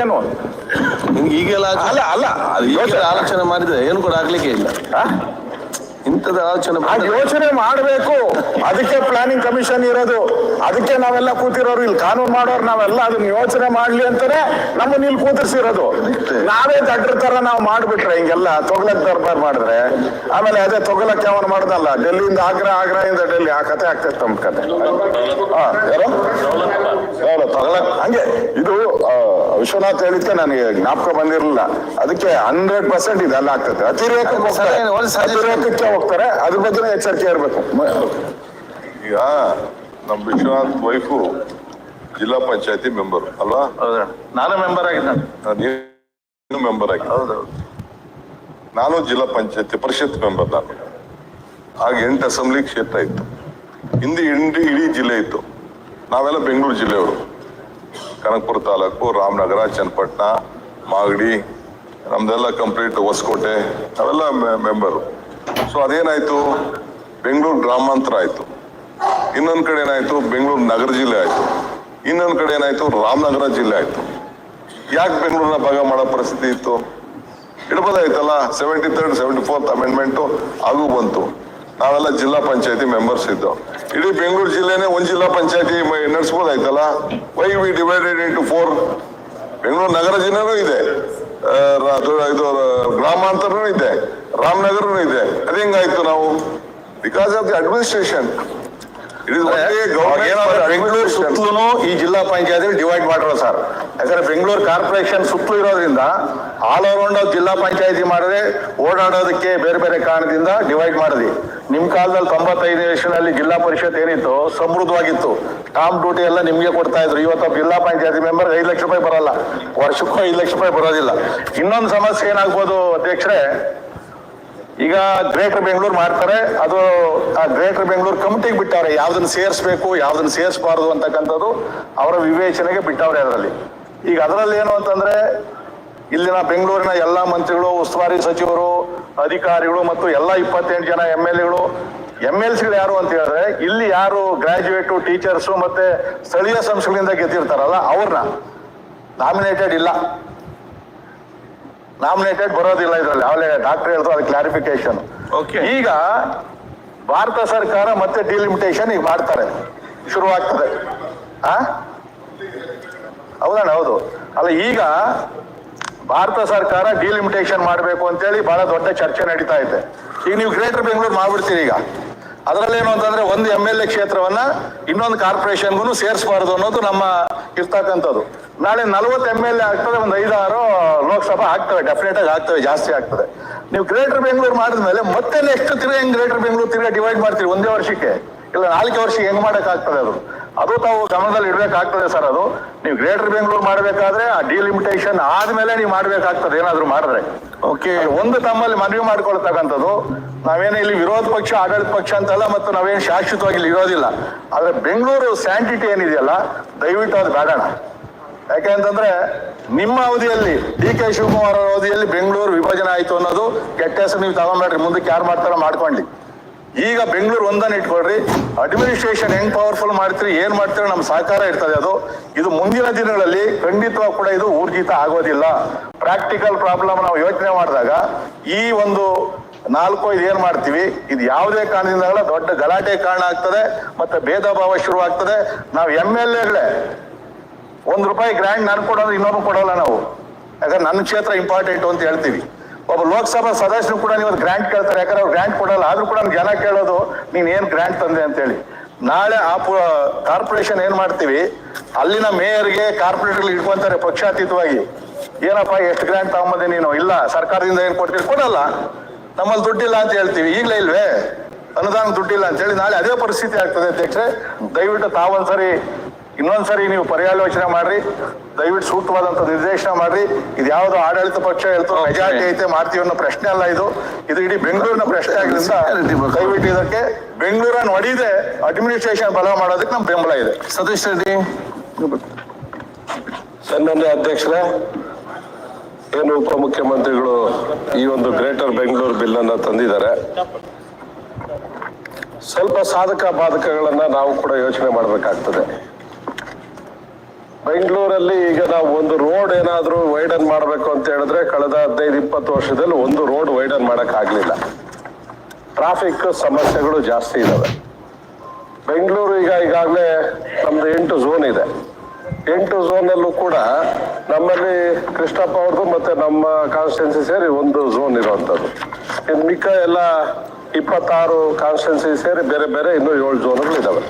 ಏನು? ನಿಮ್ಗೆ ಈಗೆಲ್ಲ ಅಲ್ಲ ಅಲ್ಲ. ಆಲೋಚನೆ ಮಾಡಿದ್ರೆ ಏನು ಕೂಡ ಆಗ್ಲಿಕ್ಕೆ ಇಲ್ಲ. ಆ? ಇಂಥದ್ದು ಆಲೋಚನೆ ಯೋಚನೆ ಮಾಡಬೇಕು. ಅದಕ್ಕೆ ಪ್ಲಾನಿಂಗ್ ಕಮಿಷನ್ ಇರೋದು. ಅದಕ್ಕೆ ನಾವೆಲ್ಲ ಕೂತಿರೋರು ಇಲ್ಲಿ ಕಾನೂನು ಮಾಡೋರು ನಾವೆಲ್ಲ ಅದನ್ನ ಯೋಚನೆ ಮಾಡ್ಲಿ ಅಂತಾನೆ ನಮ್ಮನ್ನ ಇಲ್ಲಿ ಕೂತಿರ್ಸಿರೋದು. ನಾವೇ ದಡ್ರ ತರ ನಾವು ಮಾಡ್ಬಿಟ್ರೆ ಹಿಂಗೆಲ್ಲ ತೊಗಲಕ್ ದರ್ಬಾರ್ ಮಾಡಿದ್ರೆ ಆಮೇಲೆ ಅದೇ ತೊಗಲಕ್ಕೆ ಅವನು ಮಾಡ್ದಲ್ಲ? ಡೆಲ್ಲಿಯಿಂದ ಆಗ್ರಾ ಆಗ್ರಾಯಿಂದ ಡೆಲ್ಲಿ ಆ ಕತೆ ಆಗ್ತದೆ ತಮ್ಮ ಕತೆ. ತೊಗಲಕ್. ಹಂಗೆ ಇದು ವಿಶ್ವನಾಥ್ ಹೇಳಿದ್ಕೆ ನನಗೆ ಜ್ಞಾಪಕ ಬಂದಿರಲಿಲ್ಲ. ಅದಕ್ಕೆ ಹಂಡ್ರೆಡ್ ಪರ್ಸೆಂಟ್ ಇದೆಲ್ಲ ಆಗ್ತದೆ. ಅತಿರೇಕಕ್ಕೆ ಹೋಗ್ತಾರೆ. suggestion. ಅತಿರೇಕಕ್ಕೆ ಹೋಗ್ತಾರೆ. ಅದ್ರ ಬಗ್ಗೆ ಎಚ್ಚರಿಕೆ ಇರಬೇಕು. ಈಗ ನಮ್ಮ ವಿಶ್ವನಾಥ್ ವೈಫು ಜಿಲ್ಲಾ ಪಂಚಾಯತಿ ಮೆಂಬರ್ ಅಲ್ವಾ? ಹೌದಾ? ನಾನು ಮೆಂಬರ್ ಆಗಿದ್ದಾನೆ ನೀನು ಮೆಂಬರ್ ಆಗಿ ನಾನು ಜಿಲ್ಲಾ ಪಂಚಾಯತಿ ಪರಿಷತ್ ಮೆಂಬರ್ ನಾನು. ಆಗ ಎಂಟು ಅಸೆಂಬ್ಲಿ ಕ್ಷೇತ್ರ ಇತ್ತು. ಹಿಂದೆ ಇಂಡಿ ಇಡೀ ಜಿಲ್ಲೆ ಇತ್ತು. ನಾವೆಲ್ಲ ಬೆಂಗಳೂರು ಜಿಲ್ಲೆಯವರು. ಕನಕಪುರ ತಾಲೂಕು ರಾಮನಗರ ಚನ್ನಪಟ್ಟಣ ಮಾಗಡಿ ನಮ್ದೆಲ್ಲ ಕಂಪ್ಲೀಟ್ ಹೊಸಕೋಟೆ ನಾವೆಲ್ಲ ಮೆಂಬರು. ಸೊ ಅದೇನಾಯ್ತು? ಬೆಂಗಳೂರು ಗ್ರಾಮಾಂತರ ಆಯ್ತು. ಇನ್ನೊಂದು ಕಡೆ ಏನಾಯ್ತು? ಬೆಂಗಳೂರು ನಗರ ಜಿಲ್ಲೆ ಆಯ್ತು. ಇನ್ನೊಂದು ಕಡೆ ಏನಾಯ್ತು? ರಾಮನಗರ ಜಿಲ್ಲೆ ಆಯ್ತು. ಯಾಕೆ ಬೆಂಗಳೂರಿನ ಭಾಗ ಮಾಡೋ ಪರಿಸ್ಥಿತಿ ಇತ್ತು? ಇಡಬಹುದಾಯ್ತಲ್ಲ seventy third seventy fourth amendment ಹಾಗೂ ಬಂತು. ನಾವೆಲ್ಲ ಜಿಲ್ಲಾ ಪಂಚಾಯತಿ ಮೆಂಬರ್ಸ್ ಇದ್ದು. ಇಡೀ ಬೆಂಗಳೂರು ಜಿಲ್ಲೆನೇ ಒಂದು ಜಿಲ್ಲಾ ಪಂಚಾಯತಿ ನಡೆಸ್ಬೋದಾಯ್ತಲ್ಲ? Why we divided into four Bengaluru ನಗರ ಜಿಲ್ಲೆನೂ ಇದೆ. ಇದು ಗ್ರಾಮಾಂತರನೂ ಇದೆ. ರಾಮನಗರನೂ ಇದೆ. ಅದು ಹೆಂಗಾಯ್ತು ನಾವು? Because of the administration Bengaluru ಸುತ್ತಲೂ ಈ ಜಿಲ್ಲಾ ಪಂಚಾಯತಿ ಡಿವೈಡ್ ಮಾಡಿರೋ ಸರ್. ಯಾಕಂದ್ರೆ ಬೆಂಗಳೂರು ಕಾರ್ಪೊರೇಷನ್ ಸುತ್ತಲೂ ಇರೋದ್ರಿಂದ ಆಲ್ ಓವರ್ ಜಿಲ್ಲಾ ಪಂಚಾಯತಿ ಮಾಡಿದ್ರೆ ಓಡಾಡೋದಕ್ಕೆ ಬೇರೆ ಬೇರೆ ಕಾರಣದಿಂದ ಡಿವೈಡ್ ಮಾಡಿದ್ವಿ ನಿಮ್ ಕಾಲದಲ್ಲಿ ತೊಂಬತ್ತೈದು ವರ್ಷದಲ್ಲಿ ಜಿಲ್ಲಾ ಪರಿಷತ್ ಏನಿತ್ತು ಸಮೃದ್ಧವಾಗಿತ್ತು. ಟಾಮ್ ಡ್ಯೂಟಿ ಎಲ್ಲ ನಿಮಗೆ ಕೊಡ್ತಾ ಇದ್ರು. ಇವತ್ತು ಜಿಲ್ಲಾ ಪಂಚಾಯತಿ ಮೆಂಬರ್ ಐದು ಲಕ್ಷ ರೂಪಾಯಿ ಬರಲ್ಲ. ವರ್ಷಕ್ಕೂ ಐದು ಲಕ್ಷ ರೂಪಾಯಿ ಬರೋದಿಲ್ಲ. ಇನ್ನೊಂದು ಸಮಸ್ಯೆ ಏನಾಗ್ಬೋದು ಅಧ್ಯಕ್ಷರೇ, ಈಗ ಗ್ರೇಟರ್ ಬೆಂಗಳೂರು ಮಾಡ್ತಾರೆ. ಅದು, ಆ ಗ್ರೇಟರ್ ಬೆಂಗಳೂರು ಕಮಿಟಿಗೆ ಬಿಟ್ಟವ್ರೆ. ಯಾವ್ದನ್ನ ಸೇರಿಸ್ಬೇಕು, ಯಾವ್ದನ್ನ ಸೇರಿಸಬಾರದು ಅಂತಕ್ಕಂಥದ್ದು ಅವರ ವಿವೇಚನೆಗೆ ಬಿಟ್ಟವ್ರೆ ಅದರಲ್ಲಿ. ಈಗ ಅದರಲ್ಲಿ ಏನು ಅಂತಂದ್ರೆ ಇಲ್ಲಿನ ಬೆಂಗಳೂರಿನ ಎಲ್ಲ ಮಂತ್ರಿಗಳು ಉಸ್ತುವಾರಿ ಸಚಿವರು ಅಧಿಕಾರಿಗಳು ಮತ್ತು ಎಲ್ಲ ಇಪ್ಪತ್ತೆಂಟು ಜನ ಎಂ ಎಲ್ ಎಗಳು ಎಂ ಎಲ್ ಸಿಗಳು ಯಾರು ಅಂತ ಹೇಳಿದ್ರೆ ಇಲ್ಲಿ ಯಾರು ಗ್ರಾಜ್ಯುಯೇಟು ಟೀಚರ್ಸು ಮತ್ತೆ ಸ್ಥಳೀಯ ಸಂಸ್ಥೆಗಳಿಂದ ಗೆದ್ದಿರ್ತಾರಲ್ಲ ಅವ್ರನ್ನ. ನಾಮಿನೇಟೆಡ್ ಇಲ್ಲ. ನಾಮಿನೇಟೆಡ್ ಬರೋದಿಲ್ಲ ಇದರಲ್ಲಿ. ಅವಲೇ ಡಾಕ್ಟರ್ ಹೇಳಿದ್ರು ಅದು ಕ್ಲಾರಿಫಿಕೇಶನ್. ಈಗ ಭಾರತ ಸರ್ಕಾರ ಮತ್ತೆ ಡಿಲಿಮಿಟೇಷನ್ ಈಗ ಮಾಡ್ತಾರೆ. ಶುರುವಾಗ್ತದೆ. ಹೌದಣ್ಣ ಹೌದು. ಅಲ್ಲ ಈಗ ಭಾರತ ಸರ್ಕಾರ ಡಿಲಿಮಿಟೇಷನ್ ಮಾಡಬೇಕು ಅಂತೇಳಿ ಬಹಳ ದೊಡ್ಡ ಚರ್ಚೆ ನಡೀತಾ ಇದೆ. ಈಗ ನೀವು ಗ್ರೇಟರ್ ಬೆಂಗಳೂರು ಮಾಡ್ಬಿಡ್ತೀರಿ ಈಗ. ಅದರಲ್ಲೇನು ಅಂತಂದ್ರೆ ಒಂದು ಎಂ ಎಲ್ ಎ ಕ್ಷೇತ್ರವನ್ನ ಇನ್ನೊಂದು ಕಾರ್ಪೊರೇಷನ್ಗೂ ಸೇರಿಸಬಾರ್ದು ಅನ್ನೋದು ನಮ್ಮ ಇರ್ತಕ್ಕಂಥದ್ದು. ನಾಳೆ ನಲವತ್ತು ಎಂ ಎಲ್ ಎ ಆಗ್ತದೆ, ಒಂದು ಐದಾರು ಲೋಕಸಭಾ ಆಗ್ತವೆ ಡೆಫಿನೆಟ್ ಆಗಿ ಆಗ್ತವೆ, ಜಾಸ್ತಿ ಆಗ್ತದೆ. ನೀವು ಗ್ರೇಟರ್ ಬೆಂಗಳೂರು ಮಾಡಿದ್ಮೇಲೆ ಮತ್ತೆ ನೆಕ್ಸ್ಟ್ ತಿರ್ಗಿ ಹೆಂಗ್ ಗ್ರೇಟರ್ ಬೆಂಗಳೂರು ತಿರ್ಗಿ ಡಿವೈಡ್ ಮಾಡ್ತೀರಿ? ಒಂದೇ ವರ್ಷಕ್ಕೆ? ಇಲ್ಲ ನಾಲ್ಕು ವರ್ಷಕ್ಕೆ ಹೆಂಗ್ ಮಾಡಕ್ ಆಗ್ತದೆ ಅದು? ಅದು ತಾವು ಗಮನದಲ್ಲಿ ಇಡಬೇಕಾಗ್ತದೆ ಸರ್ ಅದು. ನೀವು ಗ್ರೇಟರ್ ಬೆಂಗಳೂರು ಮಾಡಬೇಕಾದ್ರೆ ಆ ಡಿಲಿಮಿಟೇಷನ್ ಆದ್ಮೇಲೆ ನೀವು ಮಾಡಬೇಕಾಗ್ತದೆ ಏನಾದ್ರು ಮಾಡಿದ್ರೆ. ಓಕೆ ಒಂದು ತಮ್ಮಲ್ಲಿ ಮನವಿ ಮಾಡ್ಕೊಳ್ತಕ್ಕಂಥದ್ದು. ನಾವೇನು ಇಲ್ಲಿ ವಿರೋಧ ಪಕ್ಷ ಆಡಳಿತ ಪಕ್ಷ ಅಂತಲ್ಲ ಮತ್ತು ನಾವೇನು ಶಾಶ್ವತವಾಗಿ ಇಲ್ಲಿ ಇರೋದಿಲ್ಲ. ಆದ್ರೆ ಬೆಂಗಳೂರು ಸ್ಯಾಂಟಿಟಿ ಏನಿದೆಯಲ್ಲ ದಯವಿಟ್ಟು ಅದು ಬೇಡಣ ಯಾಕೆಂತಂದ್ರೆ ನಿಮ್ಮ ಅವಧಿಯಲ್ಲಿ ಡಿ ಕೆ ಶಿವಕುಮಾರ್ ಅವರ ಅವಧಿಯಲ್ಲಿ ಬೆಂಗಳೂರು ವಿಭಜನೆ ಆಯ್ತು ಅನ್ನೋದು ಕೆಟ್ಟ ಹೆಸರು ನೀವು ತಗೊಂಬೇಡ್ರಿ ಮುಂದಕ್ಕೆ ಯಾರು ಮಾಡ್ತಾರೋ ಮಾಡ್ಕೊಳ್ಳಿ ಈಗ ಬೆಂಗಳೂರು ಒಂದನ್ನ ಇಟ್ಕೊಳ್ರಿ. ಅಡ್ಮಿನಿಸ್ಟ್ರೇಷನ್ ಹೆಂಗ್ ಪವರ್ಫುಲ್ ಮಾಡ್ತೀರಿ, ಏನ್ ಮಾಡ್ತೀರಿ ನಮ್ಮ ಸಹಕಾರ ಇರ್ತದೆ ಅದು. ಇದು ಮುಂದಿನ ದಿನಗಳಲ್ಲಿ ಖಂಡಿತವಾಗಿ ಕೂಡ ಇದು ಊರ್ಜಿತ ಆಗೋದಿಲ್ಲ. ಪ್ರಾಕ್ಟಿಕಲ್ ಪ್ರಾಬ್ಲಮ್ ನಾವು ಯೋಚನೆ ಮಾಡಿದಾಗ ಈ ಒಂದು ನಾಲ್ಕು, ಐದು ಏನ್ ಮಾಡ್ತೀವಿ, ಇದು ಯಾವುದೇ ಕಾರಣದಿಂದ ದೊಡ್ಡ ಗಲಾಟೆ ಕಾರಣ ಆಗ್ತದೆ, ಮತ್ತೆ ಭೇದ ಭಾವ ಶುರು ಆಗ್ತದೆ. ನಾವು ಎಂ ಎಲ್ ಎಗಳೇ ಒಂದ್ ರೂಪಾಯಿ ಗ್ರ್ಯಾಂಡ್ ನಾನು ಕೊಡೋದು ಇನ್ನೊಬ್ರು ಕೊಡೋಲ್ಲ ನಾವು. ಯಾಕಂದ್ರೆ ನನ್ನ ಕ್ಷೇತ್ರ ಇಂಪಾರ್ಟೆಂಟ್ ಅಂತ ಹೇಳ್ತೀವಿ. ಒಬ್ಬ ಲೋಕಸಭಾ ಸದಸ್ಯರು ಕೂಡ ನೀವು ಗ್ರಾಂಟ್ ಕೇಳ್ತಾರೆ. ಯಾಕಂದ್ರೆ ಅವ್ರು ಗ್ರಾಂಟ್ ಕೊಡಲ್ಲ. ಆದ್ರೂ ಕೂಡ ಜನ ಕೇಳೋದು, ನೀನ್ ಏನ್ ಗ್ರಾಂಟ್ ತಂದೆ? ಅಂತೇಳಿ. ನಾಳೆ ಆ ಕಾರ್ಪೊರೇಷನ್ ಏನ್ ಮಾಡ್ತೀವಿ? ಅಲ್ಲಿನ ಮೇಯರ್ಗೆ ಕಾರ್ಪೊರೇಟರ್ ಇಟ್ಕೊಂತಾರೆ ಪಕ್ಷಾತೀತವಾಗಿ. ಏನಪ್ಪ, ಎಷ್ಟು ಗ್ರಾಂಟ್ ತಗೊಂಬಂದೆ ನೀನು? ಇಲ್ಲ, ಸರ್ಕಾರದಿಂದ ಏನ್ ಕೊಡ್ತೀರಿ? ಕೊಡಲ್ಲ. ನಮ್ಮಲ್ಲಿ ದುಡ್ಡಿಲ್ಲ ಅಂತ ಹೇಳ್ತೀವಿ. ಈಗಲೇ ಇಲ್ವೇ? ಅನುದಾನ ದುಡ್ಡಿಲ್ಲ. ಅಂತೇಳಿ ನಾಳೆ ಅದೇ ಪರಿಸ್ಥಿತಿ ಆಗ್ತದೆ ಅಧ್ಯಕ್ಷೆ ದಯವಿಟ್ಟು ತಾವೊಂದ್ಸರಿ ಇನ್ನೊಂದ್ಸರಿ ನೀವು ಪರ್ಯಾಲೋಚನೆ ಮಾಡ್ರಿ ದಯವಿಟ್ಟು ಸೂಕ್ತವಾದಂತ ನಿರ್ದೇಶನ ಮಾಡ್ರಿ. ಇದು ಯಾವ್ದು ಆಡಳಿತ ಪಕ್ಷ ಹೇಳ್ತು. ಮೆಜಾರಿಟಿ ಐತೆ ಮಾಡ್ತೀವಿ ಅನ್ನೋ ಪ್ರಶ್ನೆ ಅಲ್ಲ ಇದು. ಇದು ಇಡೀ ಬೆಂಗಳೂರಿನ ಪ್ರಶ್ನೆ ಆಗಿದ್ರಿಂದ ದಯವಿಟ್ಟು ಇದಕ್ಕೆ ಬೆಂಗಳೂರನ್ನು ಹೊಡಿದೆ ಅಡ್ಮಿನಿಸ್ಟ್ರೇಷನ್ ಬಲ ಮಾಡೋದಕ್ಕೆ ನಮ್ ಬೆಂಬಲ ಇದೆ. ಸತೀಶ್ ರೆಡ್ಡಿ. ಸನ್ಮಾನ್ಯ ಅಧ್ಯಕ್ಷರ ಏನು ಉಪಮುಖ್ಯಮಂತ್ರಿಗಳು ಈ ಒಂದು ಗ್ರೇಟರ್ ಬೆಂಗಳೂರು ಬಿಲ್ ಅನ್ನ ತಂದಿದ್ದಾರೆ. ಸ್ವಲ್ಪ ಸಾಧಕ ಬಾಧಕಗಳನ್ನ ನಾವು ಕೂಡ ಯೋಚನೆ ಮಾಡಬೇಕಾಗ್ತದೆ. ಬೆಂಗಳೂರಲ್ಲಿ ಈಗ ನಾವು ಒಂದು ರೋಡ್ ಏನಾದರೂ ವೈಡನ್ ಮಾಡಬೇಕು ಅಂತ ಹೇಳಿದ್ರೆ ಕಳೆದ ಹದಿನೈದು, ಇಪ್ಪತ್ತು ವರ್ಷದಲ್ಲಿ ಒಂದು ರೋಡ್ ವೈಡನ್ ಮಾಡಕ್ ಆಗ್ಲಿಲ್ಲ. ಟ್ರಾಫಿಕ್ ಸಮಸ್ಯೆಗಳು ಜಾಸ್ತಿ ಇದಾವೆ. ಬೆಂಗಳೂರು ಈಗ ಈಗಾಗಲೇ ನಮ್ದು ಎಂಟು ಝೋನ್ ಇದೆ. ಎಂಟು ಝೋನಲ್ಲೂ ಕೂಡ ನಮ್ಮಲ್ಲಿ ಕೃಷ್ಣಪ್ಪ ಅವ್ರದ್ದು ಮತ್ತೆ ನಮ್ಮ ಕಾನ್ಸ್ಟಿಟ್ಯೂನ್ಸಿ ಸೇರಿ ಒಂದು ಝೋನ್ ಇರುವಂಥದ್ದು. ಇನ್ನು ಮಿಕ್ಕ ಎಲ್ಲ ಇಪ್ಪತ್ತಾರು ಕಾನ್ಸ್ಟಿಟ್ಯೂನ್ಸಿ ಸೇರಿ ಬೇರೆ ಬೇರೆ ಇನ್ನೂ ಏಳು ಝೋನ್ಗಳು ಇದಾವೆ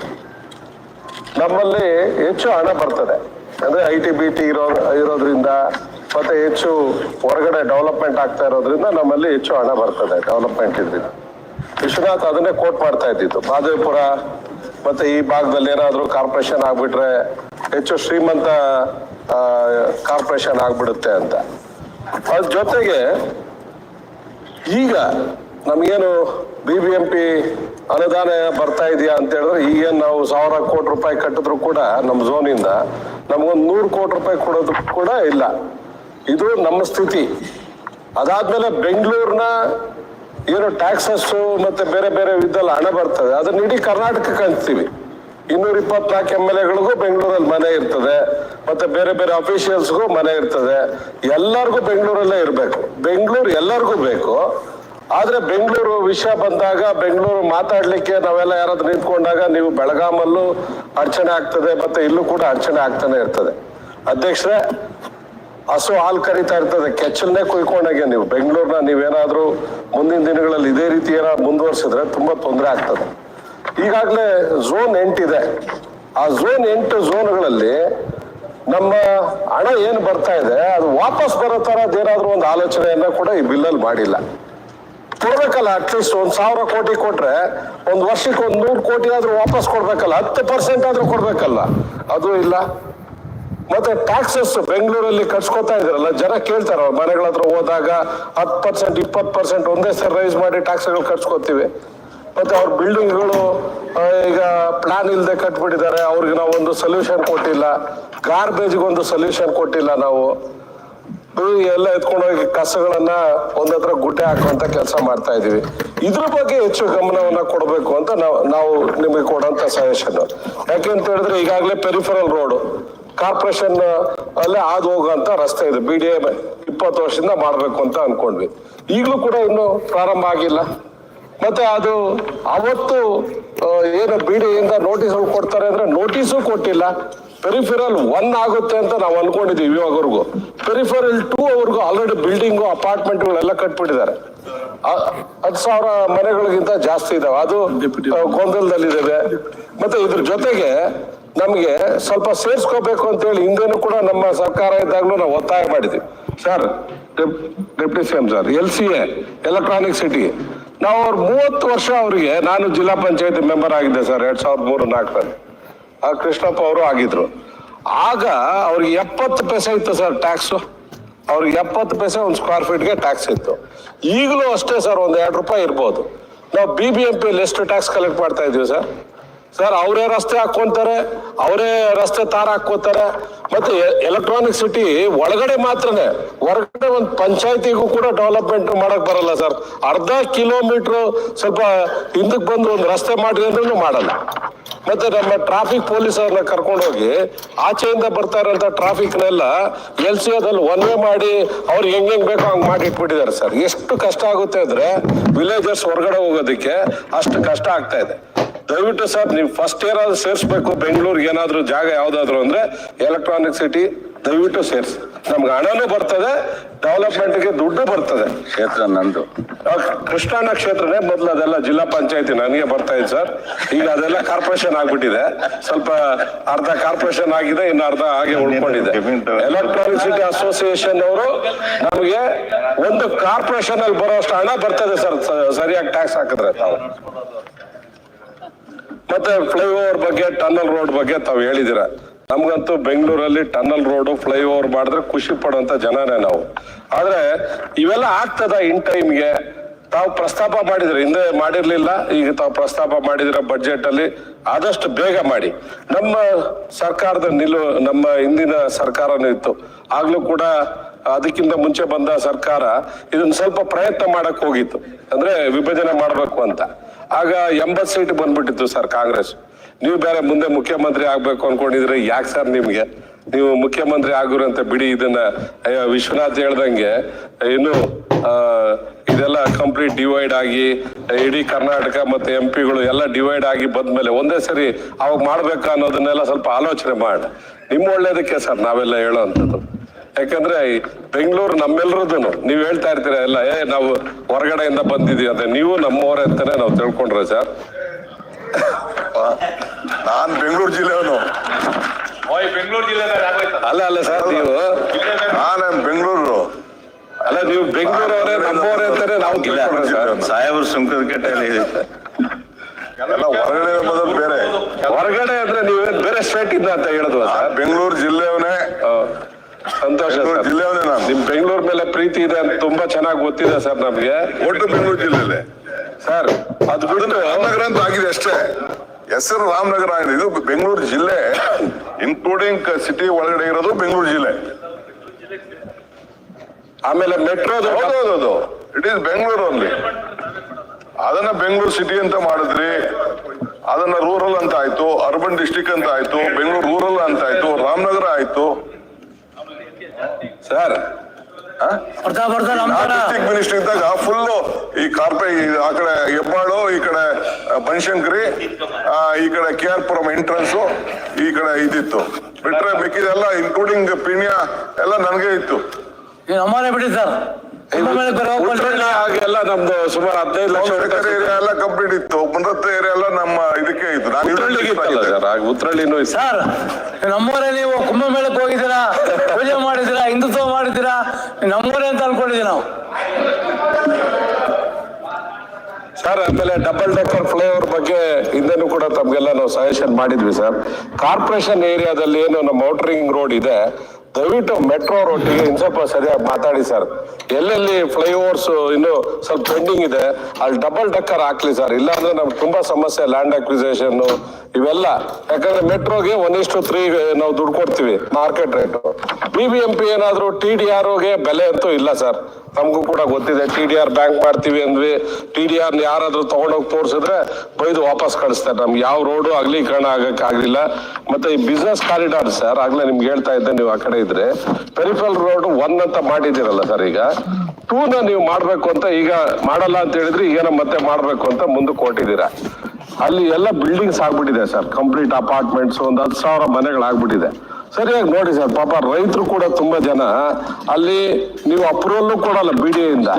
ನಮ್ಮಲ್ಲಿ ಹೆಚ್ಚು ಹಣ ಬರ್ತದೆ. ಅಂದ್ರೆ ಐ ಟಿ ಬಿ ಟಿ ಇರೋ ಇರೋದ್ರಿಂದ ಮತ್ತೆ ಹೆಚ್ಚು ಹೊರಗಡೆ ಡೆವಲಪ್ಮೆಂಟ್ ಆಗ್ತಾ ಇರೋದ್ರಿಂದ ನಮ್ಮಲ್ಲಿ ಹೆಚ್ಚು ಹಣ ಬರ್ತದೆ ಡೆವಲಪ್ಮೆಂಟ್ ಇದ್ರಿಂದ. ವಿಶ್ವನಾಥ್ ಅದನ್ನೇ ಕೋಟ್ ಮಾಡ್ತಾ ಇದ್ದಿದ್ದು. ಮಾದೇವಪುರ ಮತ್ತೆ ಈ ಭಾಗದಲ್ಲಿ ಏನಾದರೂ ಕಾರ್ಪೊರೇಷನ್ ಆಗ್ಬಿಟ್ರೆ ಹೆಚ್ಚು ಶ್ರೀಮಂತ ಕಾರ್ಪೊರೇಷನ್ ಆಗ್ಬಿಡುತ್ತೆ ಅಂತ. ಅದ್ರ ಜೊತೆಗೆ ಈಗ ನಮಗೇನು ಬಿ ಬಿ ಎಂ ಪಿ ಅನುದಾನ ಬರ್ತಾ ಇದೆಯಾ ಅಂತ ಹೇಳಿದ್ರೆ ಈಗೇನು ನಾವು ಸಾವಿರ ಕೋಟಿ ರೂಪಾಯಿ ಕಟ್ಟಿದ್ರು ಕೂಡ ನಮ್ಮ ಝೋನಿಂದ ನಮಗೊಂದು ನೂರು ಕೋಟಿ ರೂಪಾಯಿ ಕೊಡೋದು ಕೂಡ ಇಲ್ಲ. ಇದು ನಮ್ಮ ಸ್ಥಿತಿ. ಅದಾದ್ಮೇಲೆ ಬೆಂಗಳೂರಿನ ಏನು ಟ್ಯಾಕ್ಸಸ್ ಮತ್ತೆ ಬೇರೆ ಬೇರೆ ವಿಧದಲ್ಲಿ ಹಣ ಬರ್ತದೆ. ಅದನ್ನ ಇಡೀ ಕರ್ನಾಟಕಕ್ಕೆ ಹಂಚ್ತೀವಿ ಇನ್ನೂರ ಇಪ್ಪತ್ನಾಲ್ಕು ಎಂ ಎಲ್ ಎಗಳಿಗೂ ಬೆಂಗಳೂರಲ್ಲಿ ಮನೆ ಇರ್ತದೆ. ಮತ್ತೆ ಬೇರೆ ಬೇರೆ ಅಫಿಷಿಯಲ್ಸ್ಗೂ ಮನೆ ಇರ್ತದೆ. ಎಲ್ಲರಿಗೂ ಬೆಂಗಳೂರಲ್ಲೇ ಇರಬೇಕು. ಬೆಂಗಳೂರು ಎಲ್ಲರಿಗೂ ಬೇಕು. ಆದ್ರೆ ಬೆಂಗಳೂರು ವಿಷಯ ಬಂದಾಗ, ಬೆಂಗಳೂರು ಮಾತಾಡ್ಲಿಕ್ಕೆ ನಾವೆಲ್ಲ ಯಾರಾದ್ರೂ ನಿಂತ್ಕೊಂಡಾಗ ನೀವು ಬೆಳಗಾಮಲ್ಲೂ ಅಡಚಣೆ ಆಗ್ತದೆ, ಮತ್ತೆ ಇಲ್ಲೂ ಕೂಡ ಅಡಚಣೆ ಆಗ್ತಾನೆ ಇರ್ತದೆ. ಅಧ್ಯಕ್ಷರೇ, ಹಸು ಹಾಲು ಕರಿತಾ ಇರ್ತದೆ, ಕೆಚ್ಚಲ್ನೇ ಕುಯ್ಕೊಂಡಾಗೆ ನೀವು. ಬೆಂಗಳೂರಿನ ನೀವೇನಾದ್ರೂ ಮುಂದಿನ ದಿನಗಳಲ್ಲಿ ಇದೇ ರೀತಿ ಏನಾದ್ರು ಮುಂದುವರ್ಸಿದ್ರೆ ತುಂಬಾ ತೊಂದರೆ ಆಗ್ತದೆ. ಈಗಾಗಲೇ ಝೋನ್ ಎಂಟಿದೆ. ಆ ಝೋನ್ ಎಂಟು ಝೋನ್ಗಳಲ್ಲಿ ನಮ್ಮ ಹಣ ಏನು ಬರ್ತಾ ಇದೆ, ಅದು ವಾಪಸ್ ಬರೋ ಏನಾದರೂ ಒಂದು ಆಲೋಚನೆಯನ್ನ ಕೂಡ ಈ ಬಿಲ್ಲಲ್ಲಿ ಮಾಡಿಲ್ಲ. ಕೊಡ್ಬೇಕಲ್ಲ ಅಟ್ಲೀಸ್ಟ್ ಒಂದ್ ಸಾವಿರ ಕೋಟಿ ಕೊಟ್ರೆ ಒಂದ್ ವರ್ಷಕ್ಕೆ ಒಂದ್ ನೂರು ಕೋಟಿ ಆದ್ರೂ ವಾಪಸ್ ಕೊಡ್ಬೇಕಲ್ಲ, ಹತ್ತು ಪರ್ಸೆಂಟ್ ಆದ್ರೂ ಕೊಡ್ಬೇಕಲ್ಲ, ಅದು ಇಲ್ಲ. ಮತ್ತೆ ಟ್ಯಾಕ್ಸಸ್ ಬೆಂಗಳೂರಲ್ಲಿ ಕಟ್ಸ್ಕೊತಾ ಇದ್ರಲ್ಲ, ಜನ ಕೇಳ್ತಾರ ಮನೆಗಳ ಹತ್ರ ಹೋದಾಗ ಹತ್ತು ಪರ್ಸೆಂಟ್ ಇಪ್ಪತ್ತು ಪರ್ಸೆಂಟ್ ಒಂದೇ ಸರ್ ರೈಸ್ ಮಾಡಿ ಟ್ಯಾಕ್ಸ್ಗಳು ಕಟ್ಸ್ಕೊತೀವಿ. ಮತ್ತೆ ಅವ್ರ ಬಿಲ್ಡಿಂಗ್ಗಳು ಈಗ ಪ್ಲಾನ್ ಇಲ್ಲದೆ ಕಟ್ಬಿಟ್ಟಿದ್ದಾರೆ, ಅವ್ರಿಗೆ ನಾವು ಒಂದು ಸೊಲ್ಯೂಷನ್ ಕೊಟ್ಟಿಲ್ಲ ಗಾರ್ಬೇಜ್ಗೆ ಒಂದು ಸೊಲ್ಯೂಷನ್ ಕೊಟ್ಟಿಲ್ಲ ನಾವು. ಎಲ್ಲ ಎತ್ಕೊಂಡೋಗಿ ಕಸಗಳನ್ನ ಒಂದತ್ರ ಗುಡ್ಡೆ ಹಾಕುವಂತ ಕೆಲಸ ಮಾಡ್ತಾ ಇದೀವಿ. ಇದ್ರ ಬಗ್ಗೆ ಹೆಚ್ಚು ಗಮನವನ್ನ ಕೊಡಬೇಕು ಅಂತ ನಾವು ನಾವು ನಿಮಗೆ ಕೊಡುವಂತ ಸಜೆಷನ್ ಯಾಕೆಂತ ಹೇಳಿದ್ರೆ ಈಗಾಗಲೇ ಪೆರಿಫರಲ್ ರೋಡ್ ಕಾರ್ಪೊರೇಷನ್ ಅಲ್ಲೇ ಹಾದು ಹೋಗುವಂತ ರಸ್ತೆ ಇದೆ. ಬಿ ಡಿ ಎ ಇಪ್ಪತ್ತು ವರ್ಷದಿಂದ ಮಾಡ್ಬೇಕು ಅಂತ ಅನ್ಕೊಂಡ್ವಿ. ಈಗಲೂ ಕೂಡ ಇನ್ನು ಪ್ರಾರಂಭ ಆಗಿಲ್ಲ. ಮತ್ತೆ ಅದು ಅವತ್ತು ಏನು ಬಿ ಡಿ ಬಿಡಿಯಿಂದ ನೋಟಿಸ್ ಕೊಡ್ತಾರೆ ಅಂದ್ರೆ ನೋಟಿಸು ಕೊಟ್ಟಿಲ್ಲ. ಪೆರಿಫೆರಲ್ ಒನ್ ಆಗುತ್ತೆ ಅಂತ ನಾವು ಅನ್ಕೊಂಡಿದ್ದೀವಿ ಇವಾಗವರೆಗೂ. ಪೆರಿಫೆರಲ್ ಟೂ ಅವ್ರಿಗೂ ಆಲ್ರೆಡಿ ಬಿಲ್ಡಿಂಗು ಅಪಾರ್ಟ್ಮೆಂಟ್ಗಳೆಲ್ಲ ಕಟ್ಬಿಟ್ಟಿದ್ದಾರೆ. ಹತ್ತು ಸಾವಿರ ಮನೆಗಳಿಗಿಂತ ಜಾಸ್ತಿ ಇದಾವೆ. ಅದು ಗೊಂದಲದಲ್ಲಿದೆ. ಮತ್ತೆ ಇದ್ರ ಜೊತೆಗೆ ನಮಗೆ ಸ್ವಲ್ಪ ಸೇರ್ಸ್ಕೋಬೇಕು ಅಂತೇಳಿ ಹಿಂದೆನೂ ಕೂಡ ನಮ್ಮ ಸರ್ಕಾರ ಇದ್ದಾಗಲೂ ನಾವು ಒತ್ತಾಯ ಮಾಡಿದ್ವಿ sir deputy C M sir, L C A electronic city ನಾವು ಅವ್ರ ಮೂವತ್ತು ವರ್ಷ ಅವರಿಗೆ, ನಾನು ಜಿಲ್ಲಾ ಪಂಚಾಯತಿ ಮೆಂಬರ್ ಆಗಿದ್ದೆ ಸರ್, ಎರಡ್ ಸಾವಿರದ ಮೂರು ನಾಲ್ಕರಲ್ಲಿ. ಕೃಷ್ಣಪ್ಪ ಅವರು ಆಗಿದ್ರು. ಆಗ ಅವ್ರಿಗೆ ಎಪ್ಪತ್ತು ಪೈಸೆ ಇತ್ತು ಸರ್ ಟ್ಯಾಕ್ಸು ಅವ್ರಿಗೆ ಎಪ್ಪತ್ತು ಪೈಸೆ ಒಂದು ಸ್ಕ್ವೇರ್ ಫೀಟ್ಗೆ ಟ್ಯಾಕ್ಸ್ ಇತ್ತು. ಈಗಲೂ ಅಷ್ಟೇ ಸರ್ ಒಂದು ಎರಡು ರೂಪಾಯಿ ಇರ್ಬೋದು. ನಾವು ಬಿ ಬಿ ಎಂ ಪಿಯಲ್ಲಿ ಎಷ್ಟು ಟ್ಯಾಕ್ಸ್ ಕಲೆಕ್ಟ್ ಮಾಡ್ತಾ ಇದೀವಿ ಸರ್? ಸರ್, ಅವರೇ ರಸ್ತೆ ಹಾಕೊಂತಾರೆ ಅವರೇ ರಸ್ತೆ ತಾರ ಹಾಕೋತಾರೆ ಮತ್ತೆ ಎಲೆಕ್ಟ್ರಾನಿಕ್ ಸಿಟಿ ಒಳಗಡೆ ಮಾತ್ರನೇ, ಹೊರಗಡೆ ಒಂದು ಪಂಚಾಯತಿಗೂ ಕೂಡ ಡೆವಲಪ್ಮೆಂಟ್ ಮಾಡಕ್ ಬರಲ್ಲ ಸರ್. ಅರ್ಧ ಕಿಲೋಮೀಟರ್ ಸ್ವಲ್ಪ ಹಿಂದಕ್ಕೆ ಬಂದು ಒಂದು ರಸ್ತೆ ಮಾಡಿ ಅಂದ್ರೂ ಮಾಡಲ್ಲ. ಮತ್ತೆ ನಮ್ಮ ಟ್ರಾಫಿಕ್ ಪೊಲೀಸರನ್ನ ಕರ್ಕೊಂಡೋಗಿ ಆಚೆಯಿಂದ ಬರ್ತಾ ಇರೋಂಥ ಟ್ರಾಫಿಕ್ನೆಲ್ಲ ಎಲ್ ಸಿ ಅದಲ್ಲಿ ಒನ್ ವೇ ಮಾಡಿ ಅವ್ರಿಗೆ ಹೆಂಗೆ ಹೆಂಗ್ ಬೇಕೋ ಹಂಗೆ ಮಾಡಿ ಇಟ್ಬಿಟ್ಟಿದ್ದಾರೆ ಸರ್ ಎಷ್ಟು ಕಷ್ಟ ಆಗುತ್ತೆ ಅಂದ್ರೆ ವಿಲೇಜರ್ಸ್ ಹೊರಗಡೆ ಹೋಗೋದಕ್ಕೆ ಅಷ್ಟು ಕಷ್ಟ ಆಗ್ತಾ ಇದೆ. ದಯವಿಟ್ಟು ಸರ್ ನೀವು ಫಸ್ಟ್ ಏನಾದ್ರು ಸೇರಿಸ್ಬೇಕು, ಬೆಂಗಳೂರಿಗೆ ಏನಾದರೂ ಜಾಗ ಯಾವ್ದಾದ್ರು ಅಂದ್ರೆ ಎಲೆಕ್ಟ್ರಾನಿಕ್ ಸಿಟಿ ದಯವಿಟ್ಟು ಸೇರಿಸಿ. ನಮ್ಗೆ ಹಣನೂ ಬರ್ತದೆ ಡೆವಲಪ್ಮೆಂಟ್ಗೆ ದುಡ್ಡು ಬರ್ತದೆ. ಕ್ಷೇತ್ರ ನಂದು. ಕೃಷ್ಣಣ್ಣ ಕ್ಷೇತ್ರನೇ ಮೊದಲು ಅದೆಲ್ಲ ಜಿಲ್ಲಾ ಪಂಚಾಯತಿ ನನಗೆ ಬರ್ತಾ ಇದೆ ಸರ್. ಈಗ ಅದೆಲ್ಲ ಕಾರ್ಪೊರೇಷನ್ ಆಗ್ಬಿಟ್ಟಿದೆ. ಸ್ವಲ್ಪ ಅರ್ಧ ಕಾರ್ಪೊರೇಷನ್ ಆಗಿದೆ ಇನ್ನು ಅರ್ಧ ಹಾಗೆ ಉಳ್ಕೊಂಡಿದೆ. ಎಲೆಕ್ಟ್ರಿಸಿಟಿ ಸಿಟಿ ಅಸೋಸಿಯೇಷನ್ ಅವರು ನಮಗೆ ಒಂದು ಕಾರ್ಪೊರೇಷನ್ ಅಲ್ಲಿ ಬರೋಷ್ಟು ಹಣ ಬರ್ತದೆ ಸರ್ ಸರಿಯಾಗಿ ಟ್ಯಾಕ್ಸ್ ಹಾಕಿದ್ರೆ ತಾವು. ಮತ್ತೆ ಫ್ಲೈಓವರ್ ಬಗ್ಗೆ ಟನ್ನಲ್ ರೋಡ್ ಬಗ್ಗೆ ತಾವು ಹೇಳಿದಿರ ನಮ್ಗಂತೂ ಬೆಂಗಳೂರಲ್ಲಿ ಟನ್ನಲ್ ರೋಡ್ ಫ್ಲೈಓವರ್ ಮಾಡಿದ್ರೆ ಖುಷಿ ಪಡುವಂತ ಜನನೇ ನಾವು. ಆದ್ರೆ ಇವೆಲ್ಲ ಆಗ್ತದ ಇನ್ ಟೈಮ್ಗೆ? ತಾವು ಪ್ರಸ್ತಾಪ ಮಾಡಿದ್ರೆ, ಹಿಂದೆ ಮಾಡಿರ್ಲಿಲ್ಲ, ಈಗ ತಾವು ಪ್ರಸ್ತಾಪ ಮಾಡಿದಿರ ಬಜೆಟ್ ಅಲ್ಲಿ ಆದಷ್ಟು ಬೇಗ ಮಾಡಿ. ನಮ್ಮ ಸರ್ಕಾರದ ನಿಲು ನಮ್ಮ ಹಿಂದಿನ ಸರ್ಕಾರನೂ ಇತ್ತು. ಆಗ್ಲೂ ಕೂಡ ಅದಕ್ಕಿಂತ ಮುಂಚೆ ಬಂದ ಸರ್ಕಾರ ಇದನ್ನ ಸ್ವಲ್ಪ ಪ್ರಯತ್ನ ಮಾಡಕ್ ಹೋಗಿತ್ತು. ಅಂದ್ರೆ ವಿಭಜನೆ ಮಾಡಬೇಕು ಅಂತ. ಆಗ ಎಂಬತ್ ಸೀಟ್ ಬಂದ್ಬಿಟ್ಟಿತ್ತು ಸರ್ ಕಾಂಗ್ರೆಸ್. ನೀವು ಬೇರೆ ಮುಂದೆ ಮುಖ್ಯಮಂತ್ರಿ ಆಗ್ಬೇಕು ಅನ್ಕೊಂಡಿದ್ರೆ ಯಾಕೆ ಸರ್ ನಿಮ್ಗೆ? ನೀವು ಮುಖ್ಯಮಂತ್ರಿ ಆಗಿರಂತೆ ಬಿಡಿ ಇದನ್ನ ಅಯ್ಯೋ, ವಿಶ್ವನಾಥ್ ಹೇಳ್ದಂಗೆ ಇನ್ನು ಇದೆಲ್ಲ ಕಂಪ್ಲೀಟ್ ಡಿವೈಡ್ ಆಗಿ ಇಡೀ ಕರ್ನಾಟಕ ಮತ್ತೆ ಎಂ ಪಿಗಳು ಎಲ್ಲ ಡಿವೈಡ್ ಆಗಿ ಬಂದ್ಮೇಲೆ ಒಂದೇ ಸರಿ ಅವಾಗ ಮಾಡ್ಬೇಕಾ ಅನ್ನೋದನ್ನೆಲ್ಲ ಸ್ವಲ್ಪ ಆಲೋಚನೆ ಮಾಡಿ. ನಿಮ್ಮ ಒಳ್ಳೇದಕ್ಕೆ ಸರ್ ನಾವೆಲ್ಲ ಹೇಳೋವಂಥದ್ದು ಯಾಕಂದ್ರೆ ಬೆಂಗಳೂರು ನಮ್ಮೆಲ್ಲರದ್ದು ನೀವು ಹೇಳ್ತಾ ಇರ್ತೀರ ಎಲ್ಲ ಏ ನಾವು ಹೊರಗಡೆಯಿಂದ ಬಂದಿದೀವಿ ಅದೇ ನೀವು ನಮ್ಮವರೇ ಅಂತಾನೆ ನಾವು ತಿಳ್ಕೊಂಡ್ರೆ ಸರ್. ನಾನ್ ಬೆಂಗಳೂರು ಜಿಲ್ಲೆಯವನು. ಅಲ್ಲ ಅಲ್ಲ ಸರ್ ನೀವು ನಾನು ಬೆಂಗಳೂರು. ಅಲ್ಲ ನೀವು ಬೆಂಗಳೂರವರೇ ನಂಬೋರೆ ಅಂತಾರೆ ನಾವು ಸಾಹೇಬ್ರ ಸುಂಕದ ಕಟ್ಟೆ ಇದೆ. ಎಲ್ಲ ಹೊರಗಡೆ ಮೊದಲು ಬೇರೆ. ಹೊರಗಡೆ ಅಂದ್ರೆ ನೀವು ಬೇರೆ ಸ್ಟೇಟ್ ಇದ್ದ ಅಂತ ಹೇಳಿದ್ವ ಸರ್? ಬೆಂಗಳೂರು ಜಿಲ್ಲೆಯವನೇ. ಸಂತೋಷ ಬೆಂಗಳೂರು ಜಿಲ್ಲೆಯವನೇ ನಾನು. ನಿಮ್ ಬೆಂಗಳೂರ್ ಮೇಲೆ ಪ್ರೀತಿ ಇದೆ ಅಂತ ತುಂಬಾ ಚೆನ್ನಾಗಿ ಗೊತ್ತಿದೆ ಸರ್ ನಮ್ಗೆ. ಒಟ್ಟು ಬೆಂಗಳೂರು ಜಿಲ್ಲೆಯಲ್ಲೇ. ಸರ್ ಅದು ಬಿಟ್ಟು ರಾಮನಗರ ಅಂತ ಆಗಿದೆ ಅಷ್ಟೇ. ಹೆಸರು ರಾಮನಗರ ಆಗಿದೆ. ಇದು ಬೆಂಗಳೂರು ಜಿಲ್ಲೆ. ಇನ್ಕ್ಲೂಡಿಂಗ್ ಸಿಟಿ ಒಳಗಡೆ ಇರೋದು ಬೆಂಗಳೂರು ಜಿಲ್ಲೆ. ಆಮೇಲೆ ಮೆಟ್ರೋದು ಹೌದೌದು ಇಟ್ ಈಸ್ ಬೆಂಗಳೂರು ಅಲ್ಲಿ. ಅದನ್ನ ಬೆಂಗಳೂರು ಸಿಟಿ ಅಂತ ಮಾಡಿದ್ರಿ. ಅದನ್ನ ರೂರಲ್ ಅಂತ ಆಯ್ತು ಅರ್ಬನ್ ಡಿಸ್ಟಿಕ್ ಅಂತ ಆಯ್ತು ಬೆಂಗಳೂರು ರೂರಲ್ ಅಂತ ಆಯ್ತು ರಾಮನಗರ ಆಯ್ತು. ಸರ್ ಡಿಸ್ಟಿಕ್ ಮಿನಿಸ್ಟರ್ ಇದ್ದಾಗ ಫುಲ್ ಈ ಕಾರ್ಪೆ ಆ ಕಡೆ ಹೆಬ್ಬಾಳು ಈ ಕಡೆ ಬನಶಂಕರಿ ಈ ಕಡೆ ಕೆ ಆರ್ ಪುರಂ ಎಂಟ್ರೆನ್ಸ್ ಈ ಕಡೆ ಇದಿತ್ತು. ಬಿಟ್ರೆ ಮಿಕ್ಕಿದೆಲ್ಲ ಇನ್ಕ್ಲೂಡಿಂಗ್ ಪಿಣ್ಯ ಎಲ್ಲ ನನಗೆ ಇತ್ತು. ಅಮ್ಮನೇ ಬಿಡಿ ಸರ್. ಹಾಗೆಲ್ಲ ನಮ್ದು ಸುಮಾರು ಹದಿನೈದು ಲಕ್ಷ ಏರಿಯಾ ಎಲ್ಲ ಕಂಪ್ಲೀಟ್ ಇತ್ತು. ಮುಂದತ್ತ ಏರಿಯಾ ಎಲ್ಲ ನಮ್ಮ ಇದಕ್ಕೆ ಇತ್ತು. ನಾನು ಹಾಗೆ ಉತ್ರಳ್ಳಿನೂ ಇತ್ತು. ಸರ್ ನಮ್ಮೂರೇ ನೀವು ಕುಂಭಮೇಳಕ್ಕೆ ಹೋಗಿದ್ದೀರಾ? ಪೂಜೆ ಮಾಡಿದ್ದೀರಾ? ಹಿಂದುತ್ವ ಮಾಡಿದ್ದೀರಾ? ನಮ್ಮೂರೇ ಅಂತ ಅನ್ಕೊಂಡಿದ್ದೀವಿ ನಾವು. ಸರ್ ಆಮೇಲೆ ಡಬಲ್ ಡೆಕ್ಕರ್ ಫ್ಲೈಓವರ್ ಬಗ್ಗೆ ಹಿಂದೆನೂ ಕೂಡ ತಮಗೆಲ್ಲ ನಾವು ಸಜೆಷನ್ ಮಾಡಿದ್ವಿ ಸರ್. ಕಾರ್ಪೊರೇಷನ್ ಏರಿಯಾದಲ್ಲಿ ಏನು ನಮ್ಮ ಔಟರಿಂಗ್ ರೋಡ್ ಇದೆ ದಯವಿಟ್ಟು ಮೆಟ್ರೋ ರೋಡ್ಗೆ ಇನ್ ಸ್ವಲ್ಪ ಸರಿಯಾಗಿ ಮಾತಾಡಿ ಸರ್. ಎಲ್ಲೆಲ್ಲಿ ಫ್ಲೈಓವರ್ಸ್ ಇನ್ನು ಸ್ವಲ್ಪ ಪೆಂಡಿಂಗ್ ಇದೆ, ಅಲ್ಲಿ ಡಬಲ್ ಡಕ್ಕರ್ ಹಾಕ್ಲಿ ಸರ್. ಇಲ್ಲಾಂದ್ರೆ ನಮ್ಗೆ ತುಂಬಾ ಸಮಸ್ಯೆ ಲ್ಯಾಂಡ್ ಅಕ್ವಿಸೇಷನ್ ಇವೆಲ್ಲ. ಯಾಕಂದ್ರೆ ಮೆಟ್ರೋಗೆ ಒನ್ ಇಷ್ಟು ತ್ರೀ ನಾವು ದುಡ್ಡು ಕೊಡ್ತೀವಿ market rate B B M P ಏನಾದ್ರು ಟಿ ಡಿ ಆರ್ಗೆ ಬೆಲೆ ಅಂತೂ ಇಲ್ಲ ಸರ್. ನಮಗೂ ಕೂಡ ಗೊತ್ತಿದೆ, ಟಿ ಡಿ ಆರ್ ಬ್ಯಾಂಕ್ ಮಾಡ್ತೀವಿ ಅಂದ್ವಿ. ಟಿ ಡಿ ಆರ್ ಯಾರಾದ್ರೂ ತಗೊಂಡೋಗಿ ತೋರಿಸಿದ್ರೆ ಬೈದು ವಾಪಸ್ ಕಳಿಸ್ತಾರೆ ನಮ್ಗೆ. ಯಾವ ರೋಡು ಅಗಲೀಕರಣ ಆಗಕ್ಕೆ ಆಗಲಿಲ್ಲ. ಮತ್ತೆ ಈ ಬಿಸ್ನೆಸ್ ಕಾರಿಡಾರ್ ಸರ್ ಆಗ್ಲೇ ನಿಮ್ಗೆ ಹೇಳ್ತಾ ಇದ್ದೆ, ನೀವು ಆ ಕಡೆ ಇದ್ರೆ. ಪೆರಿಫಲ್ ರೋಡ್ ಒನ್ ಅಂತ ಮಾಡಿದ್ದೀರಲ್ಲ ಸರ್ ಈಗ. ಟೂನ ನೀವು ಮಾಡ್ಬೇಕು ಅಂತ ಈಗ ಮಾಡಲ್ಲ ಅಂತ ಹೇಳಿದ್ರೆ ಈಗ ಮತ್ತೆ ಮಾಡ್ಬೇಕು ಅಂತ ಮುಂದೆ ಕೊಟ್ಟಿದ್ದೀರಾ ಅಲ್ಲಿ ಎಲ್ಲ ಬಿಲ್ಡಿಂಗ್ಸ್ ಆಗ್ಬಿಟ್ಟಿದೆ ಸರ್ ಕಂಪ್ಲೀಟ್ ಅಪಾರ್ಟ್ಮೆಂಟ್ಸ್ ಒಂದು ಹತ್ತು ಸಾವಿರ ಮನೆಗಳಾಗ್ಬಿಟ್ಟಿದೆ. ಸರಿಯಾಗಿ ನೋಡಿ ಸರ್ ಪಾಪ ರೈತರು ಕೂಡ ತುಂಬಾ ಜನ ಅಲ್ಲಿ ನೀವು ಅಪ್ರೂವಲ್ ಕೊಡಲ್ಲ ಬಿ ಡಿ ಇಂದ.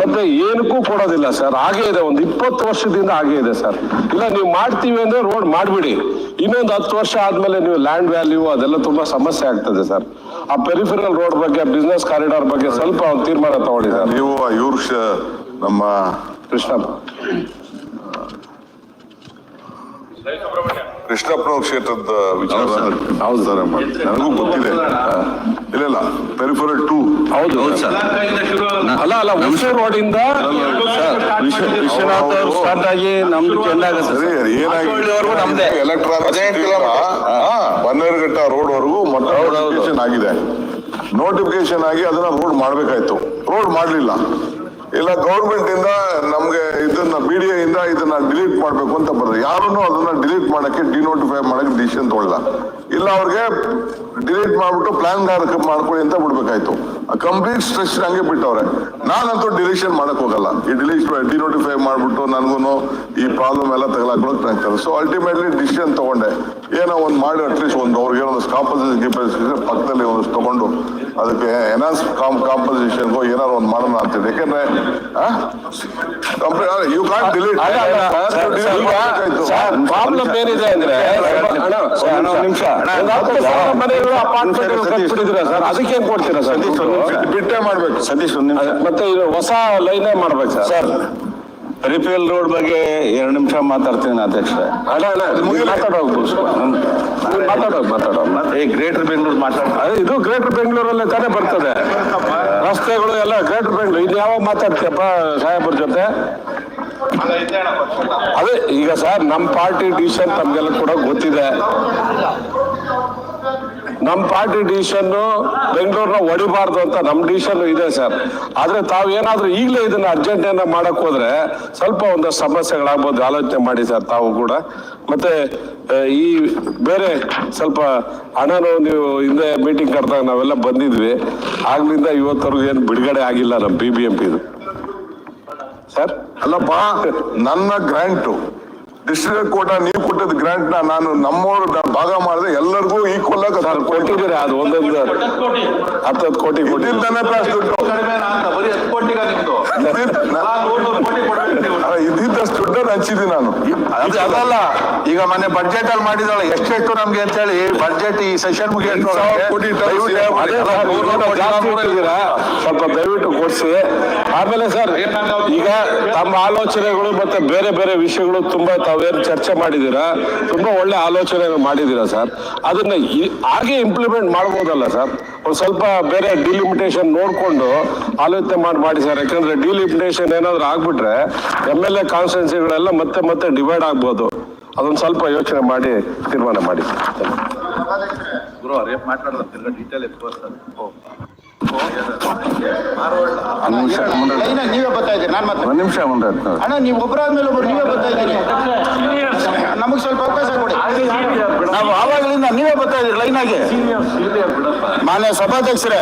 ಮತ್ತೆ ಏನಕ್ಕೂ ಕೊಡೋದಿಲ್ಲ ಸರ್ ಹಾಗೆ ಇದೆ ಒಂದು ಇಪ್ಪತ್ತು ವರ್ಷದಿಂದ ಹಾಗೆ ಇದೆ ಸರ್. ಇಲ್ಲ ನೀವು ಮಾಡ್ತೀವಿ ಅಂದ್ರೆ ರೋಡ್ ಮಾಡ್ಬಿಡಿ. ಇನ್ನೊಂದು ಹತ್ತು ವರ್ಷ ಆದ್ಮೇಲೆ ನೀವು ಲ್ಯಾಂಡ್ ವ್ಯಾಲ್ಯೂ ಅದೆಲ್ಲ ತುಂಬಾ ಸಮಸ್ಯೆ ಆಗ್ತದೆ ಸರ್. ಆ ಪೆರಿಫೆರಲ್ ರೋಡ್ ಬಗ್ಗೆ ಬಿಸ್ನೆಸ್ ಕಾರಿಡಾರ್ ಬಗ್ಗೆ ಸ್ವಲ್ಪ ಒಂದು ತೀರ್ಮಾನ ತಗೊಳ್ಳಿ ಸರ್. ನೀವು ನಮ್ಮ ಕೃಷ್ಣಪ್ಪ ಕೃಷ್ಣಪ್ಪನವ್ರ ಕ್ಷೇತ್ರದ ವಿಚಾರ ಹೌದು ಸರ್. ನನಗೂ ಗೊತ್ತಿದೆ. ಇಲ್ಲ ಇಲ್ಲ ಪೆರಿಫರಲ್ ಟೂ ಹೌದು ಅಲ್ಲ ಅಲ್ಲ ಹುಣಸೂರು ರೋಡಿಂದ ವಿಶ್ವನಾಥ್ ಅವ್ರು ಸ್ಟಾರ್ಟ್ ಆಗಿ ನಮ್ದು ಸರಿ. ಏನಾಗಿದೆ? ಎಲೆಕ್ಟ್ರಾನಿಕ್ ಬನ್ನೇರುಘಟ್ಟ ರೋಡ್ ವರೆಗೂ ಮತ್ತೆ ಆಗಿದೆ. ನೋಟಿಫಿಕೇಶನ್ ಆಗಿ ಅದನ್ನ ರೋಡ್ ಮಾಡ್ಬೇಕಾಯ್ತು. ರೋಡ್ ಮಾಡ್ಲಿಲ್ಲ. ಇಲ್ಲ ಗೌರ್ಮೆಂಟ್ ಇಂದ ನಮ್ಗೆ ಇದನ್ನ ಬಿ ಡಿ ಇಂದ ಇದನ್ನ ಡಿಲೀಟ್ ಮಾಡ್ಬೇಕು ಅಂತ ಬರ್ತದೆ ಯಾರನ್ನು ಅದನ್ನ ಡಿಲೀಟ್ ಮಾಡಕ್ಕೆ ಡಿನೋಟಿಫೈ ಮಾಡಕ್ಕೆ ಡಿಸಿಷನ್ ತಗೊಳ್ಳ. ಇಲ್ಲ ಅವ್ರಿಗೆ ಡಿಲೀಟ್ ಮಾಡ್ಬಿಟ್ಟು ಪ್ಲಾನ್ ಮಾಡ್ಕೊಳ್ಳಿ ಅಂತ ಬಿಡ್ಬೇಕಾಯ್ತು. ಕಂಪ್ಲೀಟ್ ಸ್ಟ್ರೆಸ್ ಹಂಗೆ ಬಿಟ್ಟವ್ರೆ. ನಾನಂತೂ ಡಿಲೀಷನ್ ಮಾಡಕ್ ಹೋಗಲ್ಲ. ಈ ಡಿಲೀಟ್ ಡಿನೋಟಿಫೈ ಮಾಡ್ಬಿಟ್ಟು ನನಗೂ ಈ ಪ್ರಾಬ್ಲಮ್ ಎಲ್ಲ ತಗಲಾಕೊಳಕ್ ನಂಗೆ ಸೊ ಅಲ್ಟಿಮೇಟ್ಲಿ ಡಿಸಿಷನ್ ತಗೊಂಡೆ. ಏನೋ ಒಂದು ಮಾಡಿ ಅಟ್ಲೀಸ್ಟ್ ಒಂದು ಅವ್ರಿಗೆ ಒಂದು ಕಾಂಪೋಸಿಷನ್ ಕೆಪಾಸಿಟಿ ಪಕ್ಕದಲ್ಲಿ ಒಂದು ತಗೊಂಡು ಅದಕ್ಕೆ ಎನಾನ್ಸ್ ಕಾಂಪೋಸಿಷನ್ಗೋ ಏನಾರು ಒಂದು ಮಾಡೋಣ ಅಂತೇಳಿ ಯಾಕಂದ್ರೆ ಯು ಕಾಂಟ್ ಡಿಲೀಟ್ ಪ್ರಾಬ್ಲಮ್ ಏನಿದೆ ಅಂದ್ರೆ ನಿಮಿಷ. ಅದಕ್ಕೆ ಕೊಡ್ತೀರಾ ಸರ್? ಬಿಟ್ಟೆ ಮಾಡ್ಬೇಕು. ಸತೀಶ್ ಒಂದ್ ಮತ್ತೆ ಇದು ಹೊಸ ಲೈನೇ ಮಾಡ್ಬೇಕು ಸರ್. ಸರ್ ಪೆರಿಫೆರಲ್ ರೋಡ್ ಬಗ್ಗೆ ಎರಡು ನಿಮಿಷ ಮಾತಾಡ್ತೀನಿ ಅಧ್ಯಕ್ಷ. ಅಣ್ಣ ಅಣ್ಣ ನೀವ್ ಮಾತಾಡೋಗ್ ಮಾತಾಡೋಗ್ ಮಾತಾಡೋಗ್ ಮತ್ತೆ ಗ್ರೇಟರ್ ಬೆಂಗಳೂರು ಮಾತಾಡ್ತಾರೆ ಅದೇ ಇದು ಗ್ರೇಟರ್ ಬೆಂಗಳೂರಲ್ಲಿ ತಾನೇ ಬರ್ತದೆ. ರಸ್ತೆಗಳು ಎಲ್ಲ ಗ್ರೇಟರ್ ಬೆಂಗಳೂರು ಇದು ಯಾವಾಗ ಮಾತಾಡ್ತೀಯಪ್ಪ ಸಾಹೇಬ್ರ ಜೊತೆ? ಅದೇ ಈಗ ಸರ್ ನಮ್ಮ ಪಾರ್ಟಿ ಡಿಸಿಷನ್ ತಮ್ಗೆಲ್ಲ ಕೂಡ ಗೊತ್ತಿದೆ. ನಮ್ಮ ಪಾರ್ಟಿ ಡಿಸಿಷನ್ ಬೆಂಗಳೂರನ್ನ ಹೊಡಿಬಾರ್ದು ಅಂತ ನಮ್ಮ ಡಿಸಿಷನ್ ಇದೆ ಸರ್. ಆದ್ರೆ ತಾವು ಏನಾದರೂ ಈಗಲೇ ಇದನ್ನ ಅರ್ಜೆಂಟ್ ಏನ ಮಾಡಕ್ ಹೋದ್ರೆ ಸ್ವಲ್ಪ ಒಂದಷ್ಟು ಸಮಸ್ಯೆಗಳಾಗ್ಬೋದು. ಆಲೋಚನೆ ಮಾಡಿ ಸರ್ ತಾವು ಕೂಡ. ಮತ್ತೆ ಈ ಬೇರೆ ಸ್ವಲ್ಪ ಹಣನು ನೀವು ಹಿಂದೆ ಮೀಟಿಂಗ್ ಕರೆದಾಗ ನಾವೆಲ್ಲ ಬಂದಿದ್ವಿ. ಆಗ್ಲಿಂದ ಇವತ್ತವರೆಗೂ ಏನು ಬಿಡುಗಡೆ ಆಗಿಲ್ಲ ನಮ್ಮ ಬಿ ಬಿ ಎಂ ಪಿದು ಸರ್? ಅಲ್ಲಪ್ಪ, ನನ್ನ ಗ್ರಾಂಟು ಡಿಸ್ಟ್ರಿಕ್ಟ್ ಕೋಟ ನೀವು ಕೊಟ್ಟಿದ್ದ ಗ್ರಾಂಟ್ನ ನಾನು ನಮ್ಮವ್ರ ನಾನು ಭಾಗ ಮಾಡಿದ್ರೆ ಎಲ್ಲರಿಗೂ ಈಕ್ವಲ್ ಆಗಿ ಸರ್ ಕೊಟ್ಟಿದ್ದೀರಿ. ಅದು ಒಂದೊಂದು ಹತ್ತು ಕೋಟಿ. ಕೊಟ್ಟಿದ್ದೀರಿ. ಇದ್ದಿದ್ದಾನೆ ಪ್ಲಾಸ್ ದುಡ್ಡು. ಇದ್ದಿದ್ದಷ್ಟು ದುಡ್ಡನ್ನು ಹಂಚಿದ್ದೀನಿ ನಾನು. ಅದು ಅದಲ್ಲ. ಈಗ ಮೊನ್ನೆ ಬಜೆಟ್ ಅಲ್ಲಿ ಮಾಡಿದಾಳೆ. ಎಷ್ಟೆಷ್ಟು ನಮ್ಗೆ ಅಂತ ಹೇಳಿ ಬಜೆಟ್ ಈ ಸೆಷನ್ ಸ್ವಲ್ಪ ದಯವಿಟ್ಟು ಕೊಡಿಸಿ. ಆಮೇಲೆ ಸರ್ ಈಗ ತಮ್ಮ ಆಲೋಚನೆಗಳು ಮತ್ತೆ ಬೇರೆ ಬೇರೆ ವಿಷಯಗಳು ತುಂಬಾ ತಾವೇನು ಚರ್ಚೆ ಮಾಡಿದೀರಾ ತುಂಬಾ ಒಳ್ಳೆ ಆಲೋಚನೆ ಮಾಡಿದೀರಾ ಸರ್? ಅದನ್ನ ಹಾಗೆ ಇಂಪ್ಲಿಮೆಂಟ್ ಮಾಡ್ಬೋದಲ್ಲ ಸರ್? ಒಂದು ಸ್ವಲ್ಪ ಬೇರೆ ಡಿಲಿಮಿಟೇಷನ್ ನೋಡ್ಕೊಂಡು ಆಲೋಚನೆ ಮಾಡಿ ಮಾಡಿ ಸರ್. ಯಾಕಂದ್ರೆ ಡಿಲಿಮಿಟೇಷನ್ ಏನಾದ್ರು ಆಗ್ಬಿಟ್ರೆ ಎಂ ಎಲ್ ಎ ಕಾನ್ಸ್ಟಿಟ್ಯೂನ್ಸಿಗಳೆಲ್ಲ ಮತ್ತೆ ಮತ್ತೆ ಡಿವೈಡ್ ಆಗ್ಬೋದು. ಅದೊಂದು ಸ್ವಲ್ಪ ಯೋಚನೆ ಮಾಡಿ ತೀರ್ಮಾನ ಮಾಡಿ ನೀವೇ ಬರ್ತಾ ಇದ್ದೀರಿ ನಾನು ಒಂದ್ ನಿಮಿಷ ಮುಂದೆ ಅಣ್ಣ ನೀವು ಒಬ್ಬರಾದ್ಮೇಲೆ ಒಬ್ಬರು ನೀವೇ ಬರ್ತಾ ಇದ್ದೀರಿ. ನಮಗೆ ಸ್ವಲ್ಪ ಅವಕಾಶ ಕೊಡಿ. ನಾವು ಆವಾಗಲಿಂದ ನೀವೇ ಬರ್ತಾ ಇದ್ದೀರಿ ಲೈನಾಗಿ ಮಾನ್ಯ ಸಭಾಧ್ಯಕ್ಷರೇ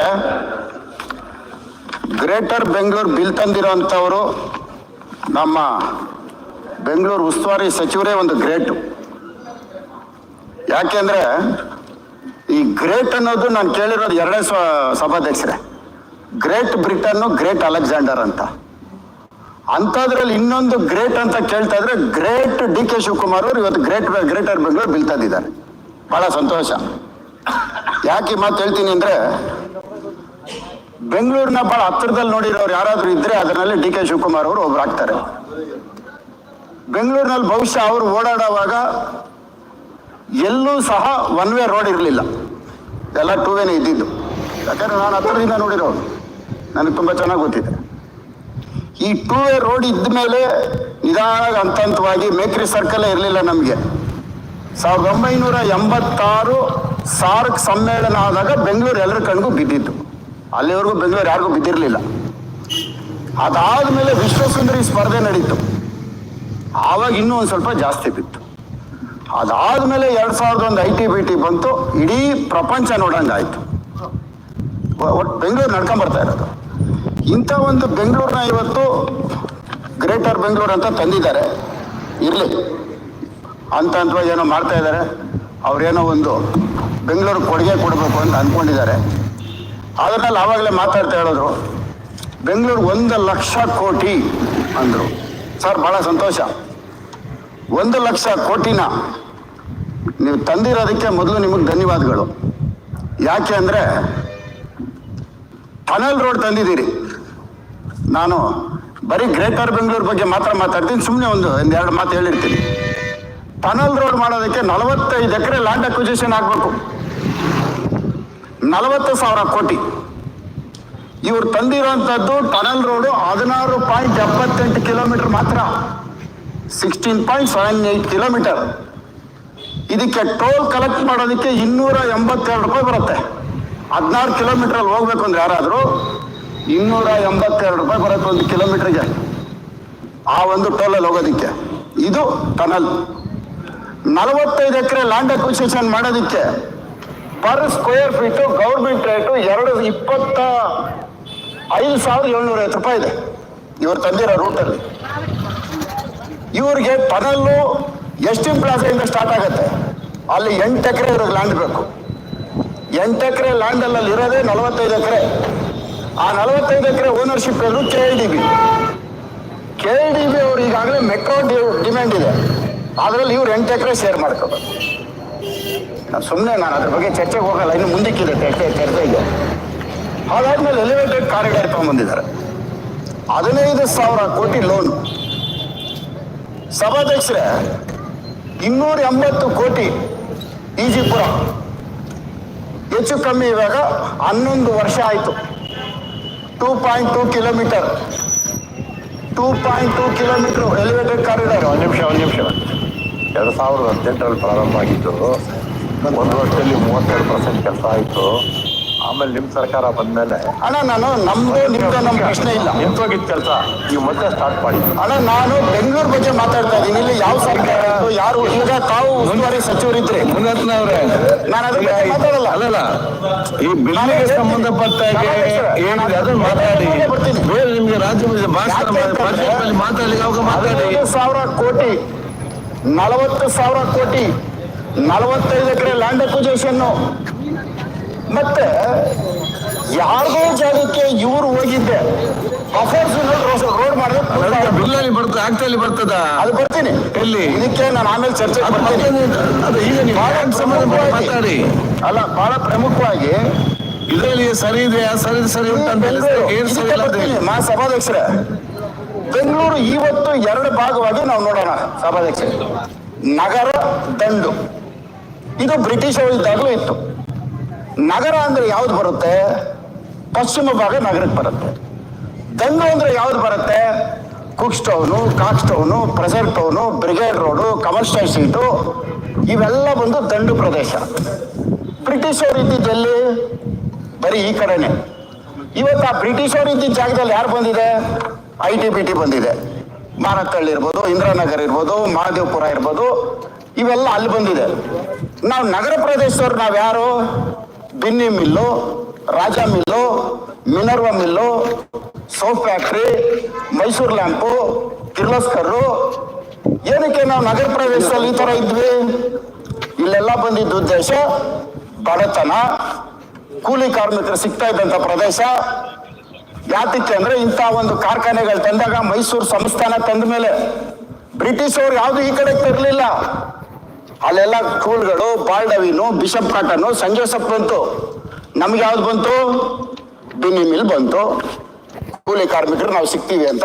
ಗ್ರೇಟರ್ ಬೆಂಗಳೂರು ಬಿಲ್ ತಂದಿರೋಂಥವರು ನಮ್ಮ ಬೆಂಗಳೂರು ಉಸ್ತುವಾರಿ ಸಚಿವರೇ ಒಂದು ಗ್ರೇಟು. ಯಾಕೆಂದ್ರೆ ಈ ಗ್ರೇಟ್ ಅನ್ನೋದು ನಾನು ಕೇಳಿರೋದು ಎರಡನೇ ಸ್ವ ಸಭಾಧ್ಯಕ್ಷರೇ. ಗ್ರೇಟ್ ಬ್ರಿಟನ್ನು ಗ್ರೇಟ್ ಅಲೆಕ್ಸಾಂಡರ್ ಅಂತ. ಅಂಥದ್ರಲ್ಲಿ ಇನ್ನೊಂದು ಗ್ರೇಟ್ ಅಂತ ಕೇಳ್ತಾ ಇದ್ರೆ ಗ್ರೇಟ್ ಡಿ ಕೆ ಶಿವಕುಮಾರ್ ಅವರು ಇವತ್ತು ಗ್ರೇಟ್ ಗ್ರೇಟರ್ ಬೆಂಗಳೂರು ಬೀಳ್ತಾದಿದ್ದಾರೆ ತಂದಿದ್ದಾರೆ ಬಹಳ ಸಂತೋಷ. ಯಾಕೆ ಮಾತು ಹೇಳ್ತೀನಿ ಅಂದ್ರೆ ಬೆಂಗಳೂರಿನ ಬಹಳ ಹತ್ತಿರದಲ್ಲಿ ನೋಡಿರೋರು ಯಾರಾದರೂ ಇದ್ರೆ ಅದರಲ್ಲಿ ಡಿ ಕೆ ಶಿವಕುಮಾರ್ ಅವರು ಒಬ್ರು ಆಗ್ತಾರೆ. ಬೆಂಗಳೂರಿನಲ್ಲಿ ಬಹುಶಃ ಅವರು ಓಡಾಡುವಾಗ ಎಲ್ಲೂ ಸಹ ಒನ್ ವೇ ರೋಡ್ ಇರಲಿಲ್ಲ. ಎಲ್ಲ ಟೂ ವೇನೇ ಇದ್ದಿದ್ದು. ಯಾಕಂದ್ರೆ ನಾನು ಹತ್ತಿರದಿಂದ ನೋಡಿರೋನು ನನಗೆ ತುಂಬ ಚೆನ್ನಾಗಿ ಗೊತ್ತಿದೆ. ಈ ಟೂ ವೇ ರೋಡ್ ಇದ್ದ ಮೇಲೆ ನಿಧಾನ ಹಂತ ಹಂತವಾಗಿ ಮೇಕ್ರಿ ಸರ್ಕಲ್ ಇರಲಿಲ್ಲ ನಮಗೆ. ಸಾವಿರದ ಒಂಬೈನೂರ ಎಂಬತ್ತಾರು ಸಾರ್ಕ್ ಸಮ್ಮೇಳನ ಆದಾಗ ಬೆಂಗಳೂರು ಎಲ್ಲರ ಕಣ್ಗೂ ಬಿದ್ದಿತ್ತು. ಅಲ್ಲಿವರೆಗೂ ಬೆಂಗಳೂರು ಯಾರಿಗೂ ಬಿದ್ದಿರಲಿಲ್ಲ. ಅದಾದ ಮೇಲೆ ವಿಶ್ವಸುಂದರಿ ಸ್ಪರ್ಧೆ ನಡೀತು. ಆವಾಗ ಇನ್ನೂ ಒಂದು ಸ್ವಲ್ಪ ಜಾಸ್ತಿ ಬಿತ್ತು. ಅದಾದ್ಮೇಲೆ ಎರಡ್ ಸಾವಿರದ ಒಂದು ಐ ಟಿ ಬಿ ಟಿ ಬಂತು, ಇಡೀ ಪ್ರಪಂಚ ನೋಡಂಗಾಯ್ತು ಒಟ್ಟು ಬೆಂಗಳೂರು ನಡ್ಕೊಂಡ್ ಬರ್ತಾ ಇರೋದು. ಇಂಥ ಒಂದು ಬೆಂಗಳೂರನ್ನ ಇವತ್ತು ಗ್ರೇಟರ್ ಬೆಂಗಳೂರು ಅಂತ ತಂದಿದ್ದಾರೆ. ಇರಲಿ. ಅಂತ ಅಂತವಾಗಿ ಏನೋ ಮಾಡ್ತಾ ಇದ್ದಾರೆ ಅವ್ರೇನೋ ಒಂದು ಬೆಂಗಳೂರು ಕೊಡುಗೆ ಕೊಡಬೇಕು ಅಂತ ಅಂದ್ಕೊಂಡಿದ್ದಾರೆ ಅದರಲ್ಲಿ ಆವಾಗಲೇ ಮಾತಾಡ್ತಾ ಹೇಳಿದ್ರು ಬೆಂಗಳೂರು ಒಂದು ಲಕ್ಷ ಕೋಟಿ ಅಂದರು. ಸರ್ ಭಾಳ ಸಂತೋಷ. ಒಂದು ಲಕ್ಷ ಕೋಟಿನ ನೀವು ತಂದಿರೋದಕ್ಕೆ ಮೊದಲು ನಿಮಗೆ ಧನ್ಯವಾದಗಳು. ಯಾಕೆ ಅಂದರೆ ಟನಲ್ ರೋಡ್ ತಂದಿದ್ದೀರಿ. ನಾನು ಬರೀ ಗ್ರೇಟರ್ ಬೆಂಗಳೂರು ಬಗ್ಗೆ ಮಾತ್ರ ಮಾತಾಡ್ತೀನಿ ಸುಮ್ಮನೆ ಒಂದು ಒಂದೆರಡು ಮಾತು ಹೇಳಿರ್ತೀನಿ. ಟನಲ್ ರೋಡ್ ಮಾಡೋದಕ್ಕೆ ನಲವತ್ತೈದು ಎಕರೆ ಲ್ಯಾಂಡ್ ಅಕ್ವಿಜಿಷನ್ ಆಗಬೇಕು. ನಲವತ್ತು ಸಾವಿರ ಕೋಟಿ. ಇವ್ರು ತಂದಿರೋಂಥದ್ದು ಟನಲ್ ರೋಡು ಹದಿನಾರು ಪಾಯಿಂಟ್ ಎಪ್ಪತ್ತೆಂಟು ಕಿಲೋಮೀಟರ್ ಮಾತ್ರ. Sixteen point seven eight kilometre ಇದಕ್ಕೆ ಟೋಲ್ ಕಲೆಕ್ಟ್ ಮಾಡೋದಕ್ಕೆ ಇನ್ನೂರ ಎಂಬತ್ತೆರಡು ರೂಪಾಯಿ ಬರುತ್ತೆ. ಹದಿನಾರು ಕಿಲೋಮೀಟ್ರಲ್ಲಿ ಹೋಗ್ಬೇಕು ಅಂದ್ರೆ ಯಾರಾದರೂ ಇನ್ನೂರ ಎಂಬತ್ತೆರಡು ರೂಪಾಯಿ ಬರುತ್ತೆ ಒಂದು ಕಿಲೋಮೀಟರ್ಗೆ ಆ ಒಂದು ಟೋಲಲ್ಲಿ ಹೋಗೋದಕ್ಕೆ. ಇದು ಟನಲ್ ನಲವತ್ತೈದು ಎಕರೆ ಲ್ಯಾಂಡ್ ಅಕ್ವಿಸೇಷನ್ ಮಾಡೋದಕ್ಕೆ per square feet government rate ಎರಡು ಇಪ್ಪತ್ತ ಐದು ಸಾವಿರದ ಏಳ್ನೂರ ಐವತ್ತು ರೂಪಾಯಿ ಇದೆ. ಇವರು ತಂದಿರೋ ರೂಟಲ್ಲಿ ಇವ್ರಿಗೆ ಟನಲ್ಲು ಎಸ್ಟಿಂ ಇಂದ ಸ್ಟಾರ್ಟ್ ಆಗುತ್ತೆ. ಅಲ್ಲಿ ಎಂಟು ಎಕರೆ ಇವ್ರಿಗೆ ಲ್ಯಾಂಡ್ ಬೇಕು. ಎಂಟು ಎಕರೆ ಲ್ಯಾಂಡಲ್ಲಿ ಅಲ್ಲಿ ಇರೋದೇ ನಲವತ್ತೈದು ಎಕರೆ. ಆ ನಲವತ್ತೈದು ಎಕರೆ ಓನರ್ಶಿಪ್ ಇರೋದು K I D B K I D B ಅವ್ರು ಈಗಾಗಲೇ ಮೆಕ್ರೋ ಡಿಮ್ಯಾಂಡ್ ಇದೆ. ಅದರಲ್ಲಿ ಇವ್ರು ಎಂಟು ಎಕರೆ ಶೇರ್ ಮಾಡ್ಕೋಬೇಕು. ನಾನು ಸುಮ್ಮನೆ ನಾನು ಅದ್ರ ಬಗ್ಗೆ ಚರ್ಚೆಗೆ ಹೋಗಲ್ಲ, ಇನ್ನು ಮುಂದಕ್ಕಿದೆ ಚರ್ಚೆ ಚರ್ಚೆಗೆ ಅದಾದ್ಮೇಲೆ ಎಲಿವೇಟೆಡ್ ಕಾರಿಡಾರ್ ತಗೊಂಡ್ಬಂದಿದ್ದಾರೆ ಹದಿನೈದು ಸಾವಿರ ಕೋಟಿ ಲೋನ್ ಸಭಾಧ್ಯಕ್ಷರೇ, ಇನ್ನೂರ ಎಂಬತ್ತು ಕೋಟಿ ಈಜಿಪುರ. ಹೆಚ್ಚು ಕಮ್ಮಿ ಇವಾಗ ಹನ್ನೊಂದು ವರ್ಷ ಆಯಿತು. Two point two kilometre. Two point two kilometre elevated corridor ಒಂದು ನಿಮಿಷ ಒಂದು ನಿಮಿಷ. ಎರಡು ಸಾವಿರದ ಹದಿನೆಂಟರಲ್ಲಿ ಪ್ರಾರಂಭ ಆಗಿದ್ದು, ಒಂದು ವರ್ಷದಲ್ಲಿ ಮೂವತ್ತೆರಡು ಪರ್ಸೆಂಟ್ ಕೆಲಸ ಆಯ್ತು. ಆಮೇಲೆ ನಿಮ್ ಸರ್ಕಾರ ಬಂದ್ಮೇಲೆ ಅಣ್ಣ ನಾನು ನಮ್ದು ನಿಮ್ದು ನಮ್ ಪ್ರಶ್ನೆ ಇಲ್ಲ. ನಿಂತೋಗಿದ್ ಕೆಲಸ ನೀವು ಮತ್ತೆ ಸ್ಟಾರ್ಟ್ ಮಾಡಿ. ಅಣ್ಣ ನಾನು ಬೆಂಗಳೂರು ಬಗ್ಗೆ ಮಾತಾಡ್ತಾ ಇದ್ದೀನಿ. ಇಲ್ಲಿ ಯಾವ ಸರ್ಕಾರ ಯಾರು ಈಗ ತಾವು ಉಸ್ತುವಾರಿ ಸಚಿವರಿದ್ರೆ? ಇದ್ರೆ ಅವರೇ ನಾನು ಅದ್ರ ಬಗ್ಗೆ ಮಾತಾಡಲ್ಲ. ಅಲ್ಲಲ್ಲ ಈ ಬಿಲ್ಡಿಂಗ್ ಸಂಬಂಧಪಟ್ಟ ಹಾಗೆ ಏನಿದೆ ಅದನ್ನ ಮಾತಾಡಿ. ಬೇರೆ ನಿಮ್ಗೆ ರಾಜ್ಯ ಮಾತಾಡಿ ಮಾತಾಡಿ ಅವಾಗ ಮಾತಾಡಿ? ಸಾವಿರ ಕೋಟಿ ನಲವತ್ತು ಸಾವಿರ ಕೋಟಿ ನಲವತ್ತೈದು ಎಕರೆ ಲ್ಯಾಂಡ್ ಅಕ್ವಿಜೇಷನ್ ಮತ್ತೆ ಯಾರ್ದೋ ಜಾಗಕ್ಕೆ ಇವರು ಹೋಗಿದ್ದೆ. ಅಫೋರ್ಸ್ ರೋಡ್ ಮಾಡಿದ್ರೆ ಬಿಲ್ಲಲ್ಲಿ ಬರ್ತದೆ ಆಗ್ತಲ್ಲಿ ಬರ್ತದ? ಅದು ಬರ್ತೀನಿ. ಎಲ್ಲಿ? ಇದಕ್ಕೆ ನಾನು ಆಮೇಲೆ ಚರ್ಚೆ ಮಾತಾಡಿ. ಅಲ್ಲ ಬಹಳ ಪ್ರಮುಖವಾಗಿ ಇದರಲ್ಲಿ ಸರಿ ಇದೆ ಸರಿ ಸರಿ ಮಾ ಸಭಾಧ್ಯಕ್ಷರೇ. ಬೆಂಗಳೂರು ಇವತ್ತು ಎರಡು ಭಾಗವಾಗಿ ನಾವು ನೋಡೋಣ ಸಭಾಧ್ಯಕ್ಷರೇ. ನಗರ ದಂಡು. ಇದು ಬ್ರಿಟಿಷ್ ಇದ್ದಾಗಲೂ ಇತ್ತು. ನಗರ ಅಂದ್ರೆ ಯಾವ್ದು ಬರುತ್ತೆ? ಪಶ್ಚಿಮ ಭಾಗ ನಗರಕ್ಕೆ ಬರುತ್ತೆ. ದಂಗು ಅಂದ್ರೆ ಯಾವ್ದು ಬರುತ್ತೆ? Cooke Town Cox Town Frazer Town Brigade Road, Commercial Street, ಇವೆಲ್ಲ ಬಂದು ದಂಡು ಪ್ರದೇಶ. ಬ್ರಿಟಿಷರು ಇದ್ದಿದ್ದೆಲ್ಲಿ ಬರೀ ಈ ಕಡೆನೆ. ಇವತ್ತು ಆ ಬ್ರಿಟಿಷರು ಇದ್ದಿದ್ದ ಜಾಗದಲ್ಲಿ ಯಾರು ಬಂದಿದೆ? ಐ ಟಿ ಬಿ ಟಿ ಬಂದಿದೆ. ಮಾರತ್ತಳ್ಳಿ ಇರ್ಬೋದು, ಇಂದ್ರಾನಗರ್ ಇರ್ಬೋದು, ಮಹಾದೇವಪುರ ಇರ್ಬೋದು, ಇವೆಲ್ಲ ಅಲ್ಲಿ ಬಂದಿದೆ. ನಾವು ನಗರ ಪ್ರದೇಶದವ್ರು ನಾವು ಯಾರು Binny mill, Raja mill, Minerva mill soap factory, Mysuru lamp Kirloskar ಏನಕ್ಕೆ ನಾವು ನಗರ ಪ್ರದೇಶದಲ್ಲಿ ಈ ತರ ಇದ್ವಿ? ಇಲ್ಲೆಲ್ಲ ಬಂದಿದ್ದ ಉದ್ದೇಶ ಬಡತನ, ಕೂಲಿ ಕಾರ್ಮಿಕರು ಸಿಗ್ತಾ ಇದ್ದಂತ ಪ್ರದೇಶ. ಯಾತಕ್ಕೆ ಅಂದ್ರೆ ಇಂಥ ಒಂದು ಕಾರ್ಖಾನೆಗಳು ತಂದಾಗ ಮೈಸೂರು ಸಂಸ್ಥಾನ ತಂದ ಮೇಲೆ ಬ್ರಿಟಿಷ್ ಅವ್ರು ಯಾವ್ದು ಈ ಕಡೆ ತರಲಿಲ್ಲ. ಅಲ್ಲೆಲ್ಲ ಕೂಲ್ಗಳು ಬಾಲ್ಡವಿನು ಬಿಷಪ್ ಕಾಟನು ಸಂಜೋಸಪ್ ಬಂತು. ನಮ್ಗೆ ಯಾವ್ದು ಬಂತು? ಬಿನ್ನಿ ಮಿಲ್ ಬಂತು. ಕೂಲಿ ಕಾರ್ಮಿಕರು ನಾವು ಸಿಗ್ತೀವಿ ಅಂತ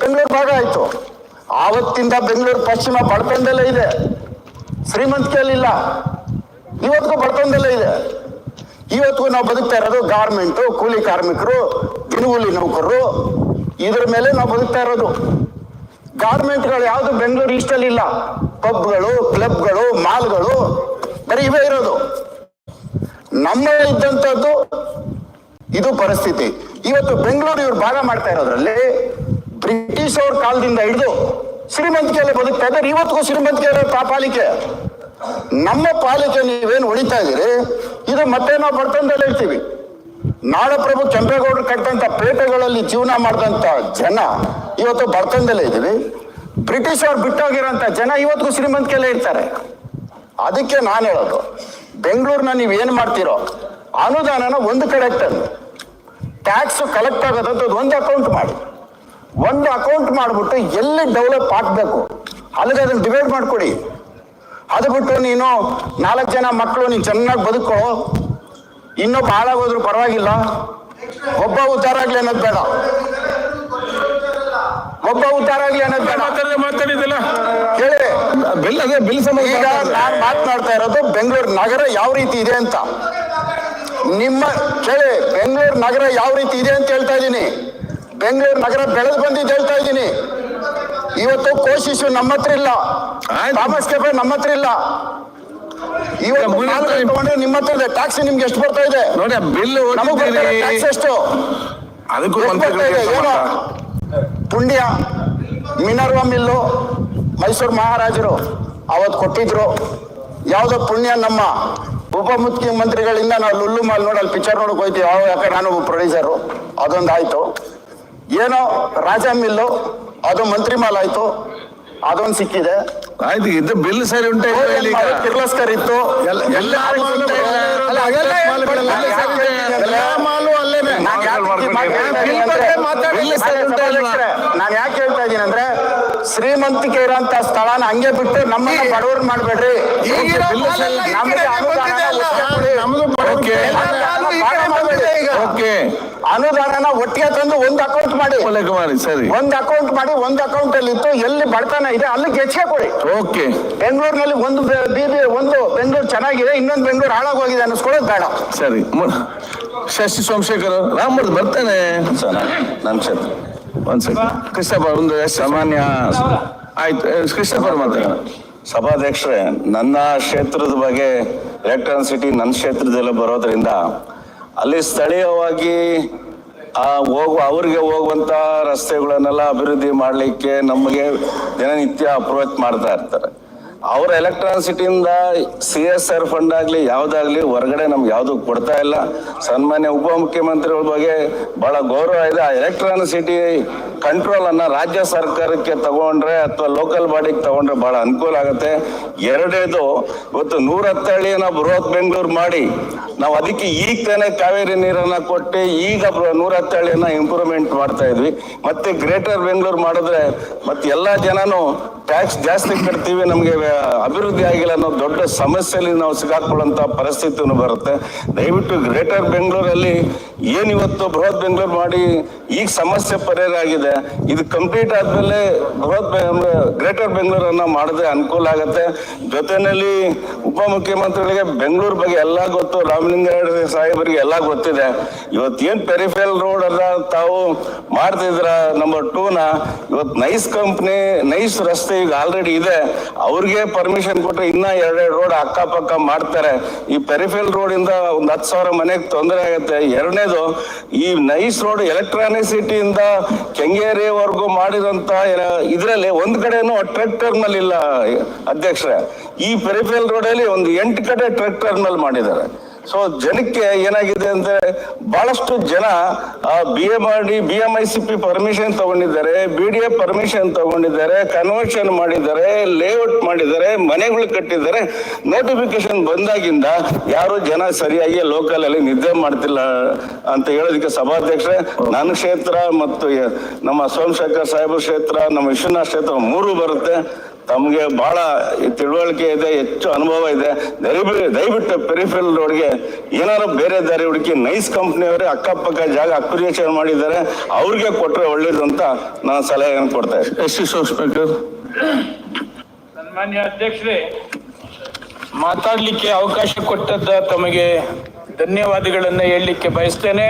ಬೆಂಗಳೂರು ಭಾಗ ಆಯ್ತು. ಆವತ್ತಿಂದ ಬೆಂಗಳೂರು ಪಶ್ಚಿಮ ಬಡತನದಲ್ಲೇ ಇದೆ. ಶ್ರೀಮಂತಿಕೆಯಲ್ಲಿಲ್ಲ ಇವತ್ತಿಗೂ ಬಡತನದಲ್ಲೇ ಇದೆ. ಇವತ್ತಿಗೂ ನಾವು ಬದುಕ್ತಾ ಇರೋದು ಗಾರ್ಮೆಂಟು, ಕೂಲಿ ಕಾರ್ಮಿಕರು, ದಿನಗೂಲಿ ನೌಕರರು. ಇದ್ರ ಮೇಲೆ ನಾವು ಬದುಕ್ತಾ ಇರೋದು. ಗಾರ್ಮೆಂಟ್ಗಳು ಯಾವುದು ಬೆಂಗಳೂರು ಈಸ್ಟಲ್ಲಿ ಇಲ್ಲ ಪಬ್ಗಳು, ಕ್ಲಬ್ಗಳು, ಮಾಲ್ಗಳು, ಬರೀ ಇವೇ ಇರೋದು. ನಮ್ಮಲ್ಲಿದ್ದಂಥದ್ದು ಇದು ಪರಿಸ್ಥಿತಿ. ಇವತ್ತು ಬೆಂಗಳೂರು ಇವ್ರು ಭಾಗ ಮಾಡ್ತಾ ಇರೋದ್ರಲ್ಲಿ ಬ್ರಿಟಿಷ್ ಅವ್ರ ಕಾಲದಿಂದ ಹಿಡಿದು ಶ್ರೀಮಂತಿಕೆಯಲ್ಲಿ ಬದುಕ್ತಾ ಇದ್ದಾರೆ. ಇವತ್ತಿಗೂ ಶ್ರೀಮಂತಿಕೆ ಪಾಲಿಕೆ. ನಮ್ಮ ಪಾಲಿಕೆ ನೀವೇನು ಉಳಿತಾ ಇದೀರಿ ಇದು ಮತ್ತೆ ನಾವು ಬರ್ತಂದಲ್ಲಿ ಇರ್ತೀವಿ. ನಾಡಪ್ರಭು ಕೆಂಪೇಗೌಡರು ಕಟ್ಟಂತ ಪೇಟೆಗಳಲ್ಲಿ ಜೀವನ ಮಾಡಿದಂತ ಜನ ಇವತ್ತು ಬರ್ತಂದಲ್ಲೇ ಇದ್ದೀವಿ. ಬ್ರಿಟಿಷ್ ಅವ್ರು ಬಿಟ್ಟೋಗಿರೋಂಥ ಜನ ಇವತ್ತಿಗೂ ಶ್ರೀಮಂತಿಕೆಯಲ್ಲೇ ಇರ್ತಾರೆ. ಅದಕ್ಕೆ ನಾನು ಹೇಳೋದು, ಬೆಂಗಳೂರಿನ ನೀವು ಏನು ಮಾಡ್ತೀರೋ, ಅನುದಾನನ ಒಂದು ಕಡೆ ತಂದು ಟ್ಯಾಕ್ಸ್ ಕಲೆಕ್ಟ್ ಆಗೋದಂಥದ್ದು ಒಂದು ಅಕೌಂಟ್ ಮಾಡಿ. ಒಂದು ಅಕೌಂಟ್ ಮಾಡಿಬಿಟ್ಟು ಎಲ್ಲಿ ಡೆವಲಪ್ ಆಗಬೇಕು? ಅಲ್ಲಿಗೆ ಅದನ್ನು ಡಿವೈಡ್ ಮಾಡಿಕೊಡಿ. ಅದು ಬಿಟ್ಟು ನೀನು ನಾಲ್ಕು ಜನ ಮಕ್ಕಳು ನೀನು ಚೆನ್ನಾಗಿ ಬದುಕೋ. ಇನ್ನೊಬ್ಬ ಹಾಳಾಗೋದ್ರು ಪರವಾಗಿಲ್ಲ. ಒಬ್ಬ ಉದ್ಧಾರ ಆಗ್ಲಿ ಅನ್ನೋದು ಬೇಡ. ಒಬ್ಬ ಉದ್ದಾರ ಆಗ್ಲಿ ಅನ್ನೋದು ಬೇಡ. ಮಾತಾಡಿದ್ರೆ ಮಾತಾಡಿದಿಲ್ಲ ಕೇಳಿ. ಬಿಲ್ ಅದೇ ಬಿಲ್ ಸಂಬಂಧ ಈಗ. ನಾನು ಮಾತನಾಡ್ತಾ ಇರೋದು ಬೆಂಗಳೂರು ನಗರ ಯಾವ ರೀತಿ ಇದೆ ಅಂತ. ನಿಮ್ಮ ಕೇಳಿ ಬೆಂಗಳೂರು ನಗರ ಯಾವ ರೀತಿ ಇದೆ ಅಂತ ಹೇಳ್ತಾ ಇದ್ದೀನಿ. ಬೆಂಗಳೂರು ನಗರ ಬೆಳೆದು ಬಂದಿದ್ದು ಹೇಳ್ತಾ ಇದ್ದೀನಿ. ಇವತ್ತು ಕೋಶಿಶು ನಮ್ಮ ಹತ್ರ ಇಲ್ಲ. ಥಾಮಸ್ ಕೆಫೆ ನಮ್ಮ ಹತ್ರ ಇಲ್ಲ. ಇವತ್ತು ನಿಮ್ಮ ಹತ್ರ ಇದೆ. ಟ್ಯಾಕ್ಸ್ ನಿಮ್ಗೆ ಎಷ್ಟು ಬರ್ತಾ ಇದೆ? ನೋಡಿ ಬಿಲ್ ನಮಗೆ ಟ್ಯಾಕ್ಸ್ ಎಷ್ಟು? ಅದಕ್ಕೂ ಬರ್ತಾ ಇದೆ? ಏನೋ. ಪುಂಡ್ಯ ಮಿನರ್ವ ಮಿಲ್ಲು ಮೈಸೂರು ಮಹಾರಾಜರು ಅವತ್ತು ಕೊಟ್ಟಿದ್ರು. ಯಾವುದೋ ಪುಣ್ಯ ನಮ್ಮ ಉಪಮುಖ್ಯಮಂತ್ರಿಗಳಿಂದ ನಾವು ಲುಲ್ಲು ಮಾಲ್ ನೋಡಿ ಅಲ್ಲಿ ಪಿಕ್ಚರ್ ನೋಡಕ್ ಹೋಯ್ತೀವಿ. ಯಾವ ಯಾಕೆ ನಾನು ಪ್ರೊಡ್ಯೂಸರು ಅದೊಂದು ಆಯ್ತು ಏನೋ ರಾಜ ಮಿಲ್ಲು ಅದು ಮಂತ್ರಿ ಮಾಲ್ ಆಯ್ತು. ಅದೊಂದು ಸಿಕ್ಕಿದೆ. ಆಯ್ತು ಇದು ಬಿಲ್ ಸರಿ ಉಂಟು ಕಿರ್ಲಸ್ಕರ್ ಇತ್ತು. ಎಲ್ಲ- ನಾನು ಯಾಕೆ ಹೇಳ್ತಾ ಇದ್ದೀನಿ ಅಂದ್ರೆ ಶ್ರೀಮಂತಿಕೆ ಇರೋಂತ ಸ್ಥಳನ ಹಂಗೆ ಬಿಟ್ಟು ನಮ್ಮನ್ನ ಬಡವರು ಮಾಡ್ಬೇಡ್ರಿ. ಅನುದಾನನ ಒಟ್ಟಿಗೆ ತಂದು ಒಂದು ಅಕೌಂಟ್ ಮಾಡಿ. ಕುಮಾರಿ ಮಾಡಿ ಸರಿ. ಒಂದು ಅಕೌಂಟ್ ಮಾಡಿ ಒಂದು ಅಕೌಂಟ್ ಅಲ್ಲಿ ಇತ್ತು. ಎಲ್ಲಿ ಬಡತನ ಇದೆ ಅಲ್ಲಿ ಗೆಚ್ಚೆ ಕೊಡಿ. ಓಕೆ ಬೆಂಗಳೂರಿನಲ್ಲಿ ಒಂದು ಬಿ ಬಿ ಒಂದು ಬೆಂಗಳೂರು ಚೆನ್ನಾಗಿದೆ ಇನ್ನೊಂದು ಬೆಂಗಳೂರು ಹಾಳಾಗೋಗಿದೆ ಅನ್ನಿಸ್ಕೊಳ್ಳೋದು ಬೇಡ. ಸರಿ. ಶಶಿ ಸೋಮಶೇಖರ್ ರಾಮರ್ದು ಬರ್ತಾನೆ. ನನ್ನ ಕ್ಷೇತ್ರ. ಒಂದ್ ಸೆಕೆಂಡ್ ಕೃಷ್ಣಪ್ಪ ಒಂದು ಸಾಮಾನ್ಯ ಆಯ್ತು ಕೃಷ್ಣಪ್ಪ ಮಾತಾಡ ಸಭಾಧ್ಯಕ್ಷರೇ ನನ್ನ ಕ್ಷೇತ್ರದ ಬಗ್ಗೆ ಎಲೆಕ್ಟ್ರಾನ್ ಸಿಟಿ ನನ್ನ ಕ್ಷೇತ್ರದಲ್ಲೇ ಬರೋದ್ರಿಂದ ಅಲ್ಲಿ ಸ್ಥಳೀಯವಾಗಿ ಆ ಹೋಗುವ ಅವ್ರಿಗೆ ಹೋಗುವಂತ ರಸ್ತೆಗಳನ್ನೆಲ್ಲ ಅಭಿವೃದ್ಧಿ ಮಾಡಲಿಕ್ಕೆ ನಮಗೆ ದಿನನಿತ್ಯ ಅಪ್ರೋಚ್ ಮಾಡ್ತಾ ಇರ್ತಾರೆ. ಅವ್ರ ಎಲೆಕ್ಟ್ರಾನ್ಸಿಟಿಯಿಂದ ಸಿ ಎಸ್ ಆರ್ ಫಂಡ್ ಆಗಲಿ, ಯಾವುದಾಗ್ಲಿ ಹೊರಗಡೆ ನಮ್ಗೆ ಯಾವುದು ಕೊಡ್ತಾ ಇಲ್ಲ. ಸನ್ಮಾನ್ಯ ಉಪಮುಖ್ಯಮಂತ್ರಿಗಳ ಬಗ್ಗೆ ಬಹಳ ಗೌರವ ಇದೆ. ಆ ಎಲೆಕ್ಟ್ರಾನಿಸಿಟಿ ಕಂಟ್ರೋಲ್ ಅನ್ನ ರಾಜ್ಯ ಸರ್ಕಾರಕ್ಕೆ ತಗೊಂಡ್ರೆ ಅಥವಾ ಲೋಕಲ್ ಬಾಡಿಗೆ ತಗೊಂಡ್ರೆ ಬಹಳ ಅನುಕೂಲ ಆಗುತ್ತೆ. ಎರಡೇದು ಇವತ್ತು ನೂರ ನಾವು ಬೃಹತ್ ಬೆಂಗಳೂರು ಮಾಡಿ, ನಾವು ಅದಕ್ಕೆ ಈಗ ತಾನೇ ಕಾವೇರಿ ನೀರನ್ನ ಕೊಟ್ಟು ಈಗ ನೂರ ಹತ್ತಳ್ಳಿಯನ್ನ ಇಂಪ್ರೂವ್ಮೆಂಟ್ ಮಾಡ್ತಾ ಇದ್ವಿ. ಮತ್ತೆ ಗ್ರೇಟರ್ ಬೆಂಗಳೂರು ಮಾಡಿದ್ರೆ ಮತ್ತೆ ಎಲ್ಲಾ ಜನನು ಟ್ಯಾಕ್ಸ್ ಜಾಸ್ತಿ ಕಟ್ತೀವಿ ನಮಗೆ. ಅಭಿವೃದ್ಧಿ ಆಗಿಲ್ಲ ಅನ್ನೋ ದೊಡ್ಡ ಸಮಸ್ಯೆಯಲ್ಲಿ ನಾವು ಸಿಗಾಕೊಳ್ಳುವಂತ ಪರಿಸ್ಥಿತಿನೂ ಬರುತ್ತೆ. ದಯವಿಟ್ಟು ಗ್ರೇಟರ್ ಬೆಂಗಳೂರಲ್ಲಿ ಏನು ಇವತ್ತು ಬೃಹತ್ ಬೆಂಗಳೂರು ಮಾಡಿ ಈಗ ಸಮಸ್ಯೆ ಪರಿಹಾರ ಆಗಿದೆ. ಇದು ಕಂಪ್ಲೀಟ್ ಆದಮೇಲೆ ಬೃಹತ್ ಗ್ರೇಟರ್ ಬೆಂಗಳೂರನ್ನ ಮಾಡದೆ ಅನುಕೂಲ ಆಗುತ್ತೆ. ಜೊತೆಯಲ್ಲಿ ಉಪಮುಖ್ಯಮಂತ್ರಿಗಳಿಗೆ ಬೆಂಗಳೂರು ಬಗ್ಗೆ ಎಲ್ಲ ಗೊತ್ತು, ರಾಮಲಿಂಗಾರೆಡ್ಡಿ ಸಾಹೇಬರಿಗೆ ಎಲ್ಲ ಗೊತ್ತಿದೆ. ಇವತ್ತೇನು ಪೆರಿಫೆಲ್ ರೋಡ್ ಅಲ್ಲ ತಾವು ಮಾಡ್ತಿದ್ರ ನಂಬರ್ ಟೂನ ಇವತ್ತು ನೈಸ್ ಕಂಪ್ನಿ, ನೈಸ್ ರಸ್ತೆ ಈಗ ಆಲ್ರೆಡಿ ಇದೆ. ಅವ್ರಿಗೆ ಪರ್ಮಿಷನ್ ಕೊಟ್ರೆ ಇನ್ನ ಎರಡೆರಡು ರೋಡ್ ಅಕ್ಕಪಕ್ಕ ಮಾಡ್ತಾರೆ. ಈ ಪೆರಿಫೆಲ್ ರೋಡ್ ಇಂದ ಒಂದ್ ಹತ್ತು ಸಾವಿರ ಮನೆಗೆ ತೊಂದರೆ ಆಗುತ್ತೆ. ಎರಡನೇದು, ಈ ನೈಸ್ ರೋಡ್ ಎಲೆಕ್ಟ್ರಾನಿಕ್ ಸಿಟಿಯಿಂದ ಕೆಂಗೇರಿವರೆಗೂ ಮಾಡಿದಂತ ಇದರಲ್ಲಿ ಒಂದ್ ಕಡೆನೂ ಟ್ರ್ಯಾಕ್ಟರ್ ಮೇಲೆ ಇಲ್ಲ ಅಧ್ಯಕ್ಷರೇ. ಈ ಪೆರಿಫೆಲ್ ರೋಡಲ್ಲಿ ಒಂದು ಎಂಟು ಕಡೆ ಟ್ರ್ಯಾಕ್ಟರ್ ಮೇಲೆ ಮಾಡಿದ್ದಾರೆ. ಸೊ ಜನಕ್ಕೆ ಏನಾಗಿದೆ ಅಂದ್ರೆ ಬಹಳಷ್ಟು ಜನ B M R D B M I C P permission ತಗೊಂಡಿದ್ದಾರೆ ಬಿ ಡಿ ಎ ಪರ್ಮಿಷನ್ ತಗೊಂಡಿದ್ದಾರೆ ಕನ್ವರ್ಷನ್ ಮಾಡಿದ್ದಾರೆ ಲೇಔಟ್ ಮಾಡಿದ್ದಾರೆ, ಮನೆಗಳು ಕಟ್ಟಿದ್ದಾರೆ. ನೋಟಿಫಿಕೇಶನ್ ಬಂದಾಗಿಂದ ಯಾರು ಜನ ಸರಿಯಾಗಿ ಲೋಕಲ್ ಅಲ್ಲಿ ನಿದ್ದೆ ಮಾಡ್ತಿಲ್ಲ ಅಂತ ಹೇಳೋದಕ್ಕೆ ಸಭಾಧ್ಯಕ್ಷರೇ, ನನ್ನ ಕ್ಷೇತ್ರ ಮತ್ತು ನಮ್ಮ ಸೋಮಶೇಖರ್ ಸಾಹೇಬ್ರ ಕ್ಷೇತ್ರ, ನಮ್ಮ ವಿಶ್ವನಾಥ್ ಕ್ಷೇತ್ರ ಮೂರು ಬರುತ್ತೆ. ತಮಗೆ ಬಹಳ ತಿಳುವಳಿಕೆ ಇದೆ ಹೆಚ್ಚು ಅನುಭವ ಇದೆ. ದಯವಿಟ್ಟು ದಯವಿಟ್ಟು ಪೆರಿಫೆಲ್ ರೋಡ್ಗೆ ಏನಾದ್ರು ಬೇರೆ ದಾರಿ ಹುಡುಕಿ ನೈಸ್ ಕಂಪ್ನಿಯವರೇ ಅಕ್ಕಪಕ್ಕ ಜಾಗ ಅಕ್ವಿರೇಷನ್ ಮಾಡಿದ್ದಾರೆ ಅವ್ರಿಗೆ ಕೊಟ್ಟರೆ ಒಳ್ಳೇದು ಅಂತ ನಾನು ಸಲಹೆಯನ್ನು ಕೊಡ್ತಾ ಇದ್ದೀನಿ. ಎಸ್ ಸಿ ಸನ್ಮಾನ್ಯ ಅಧ್ಯಕ್ಷರೇ ಮಾತಾಡ್ಲಿಕ್ಕೆ ಅವಕಾಶ ಕೊಟ್ಟದ್ದ ತಮಗೆ ಧನ್ಯವಾದಗಳನ್ನು ಹೇಳಲಿಕ್ಕೆ ಬಯಸ್ತೇನೆ.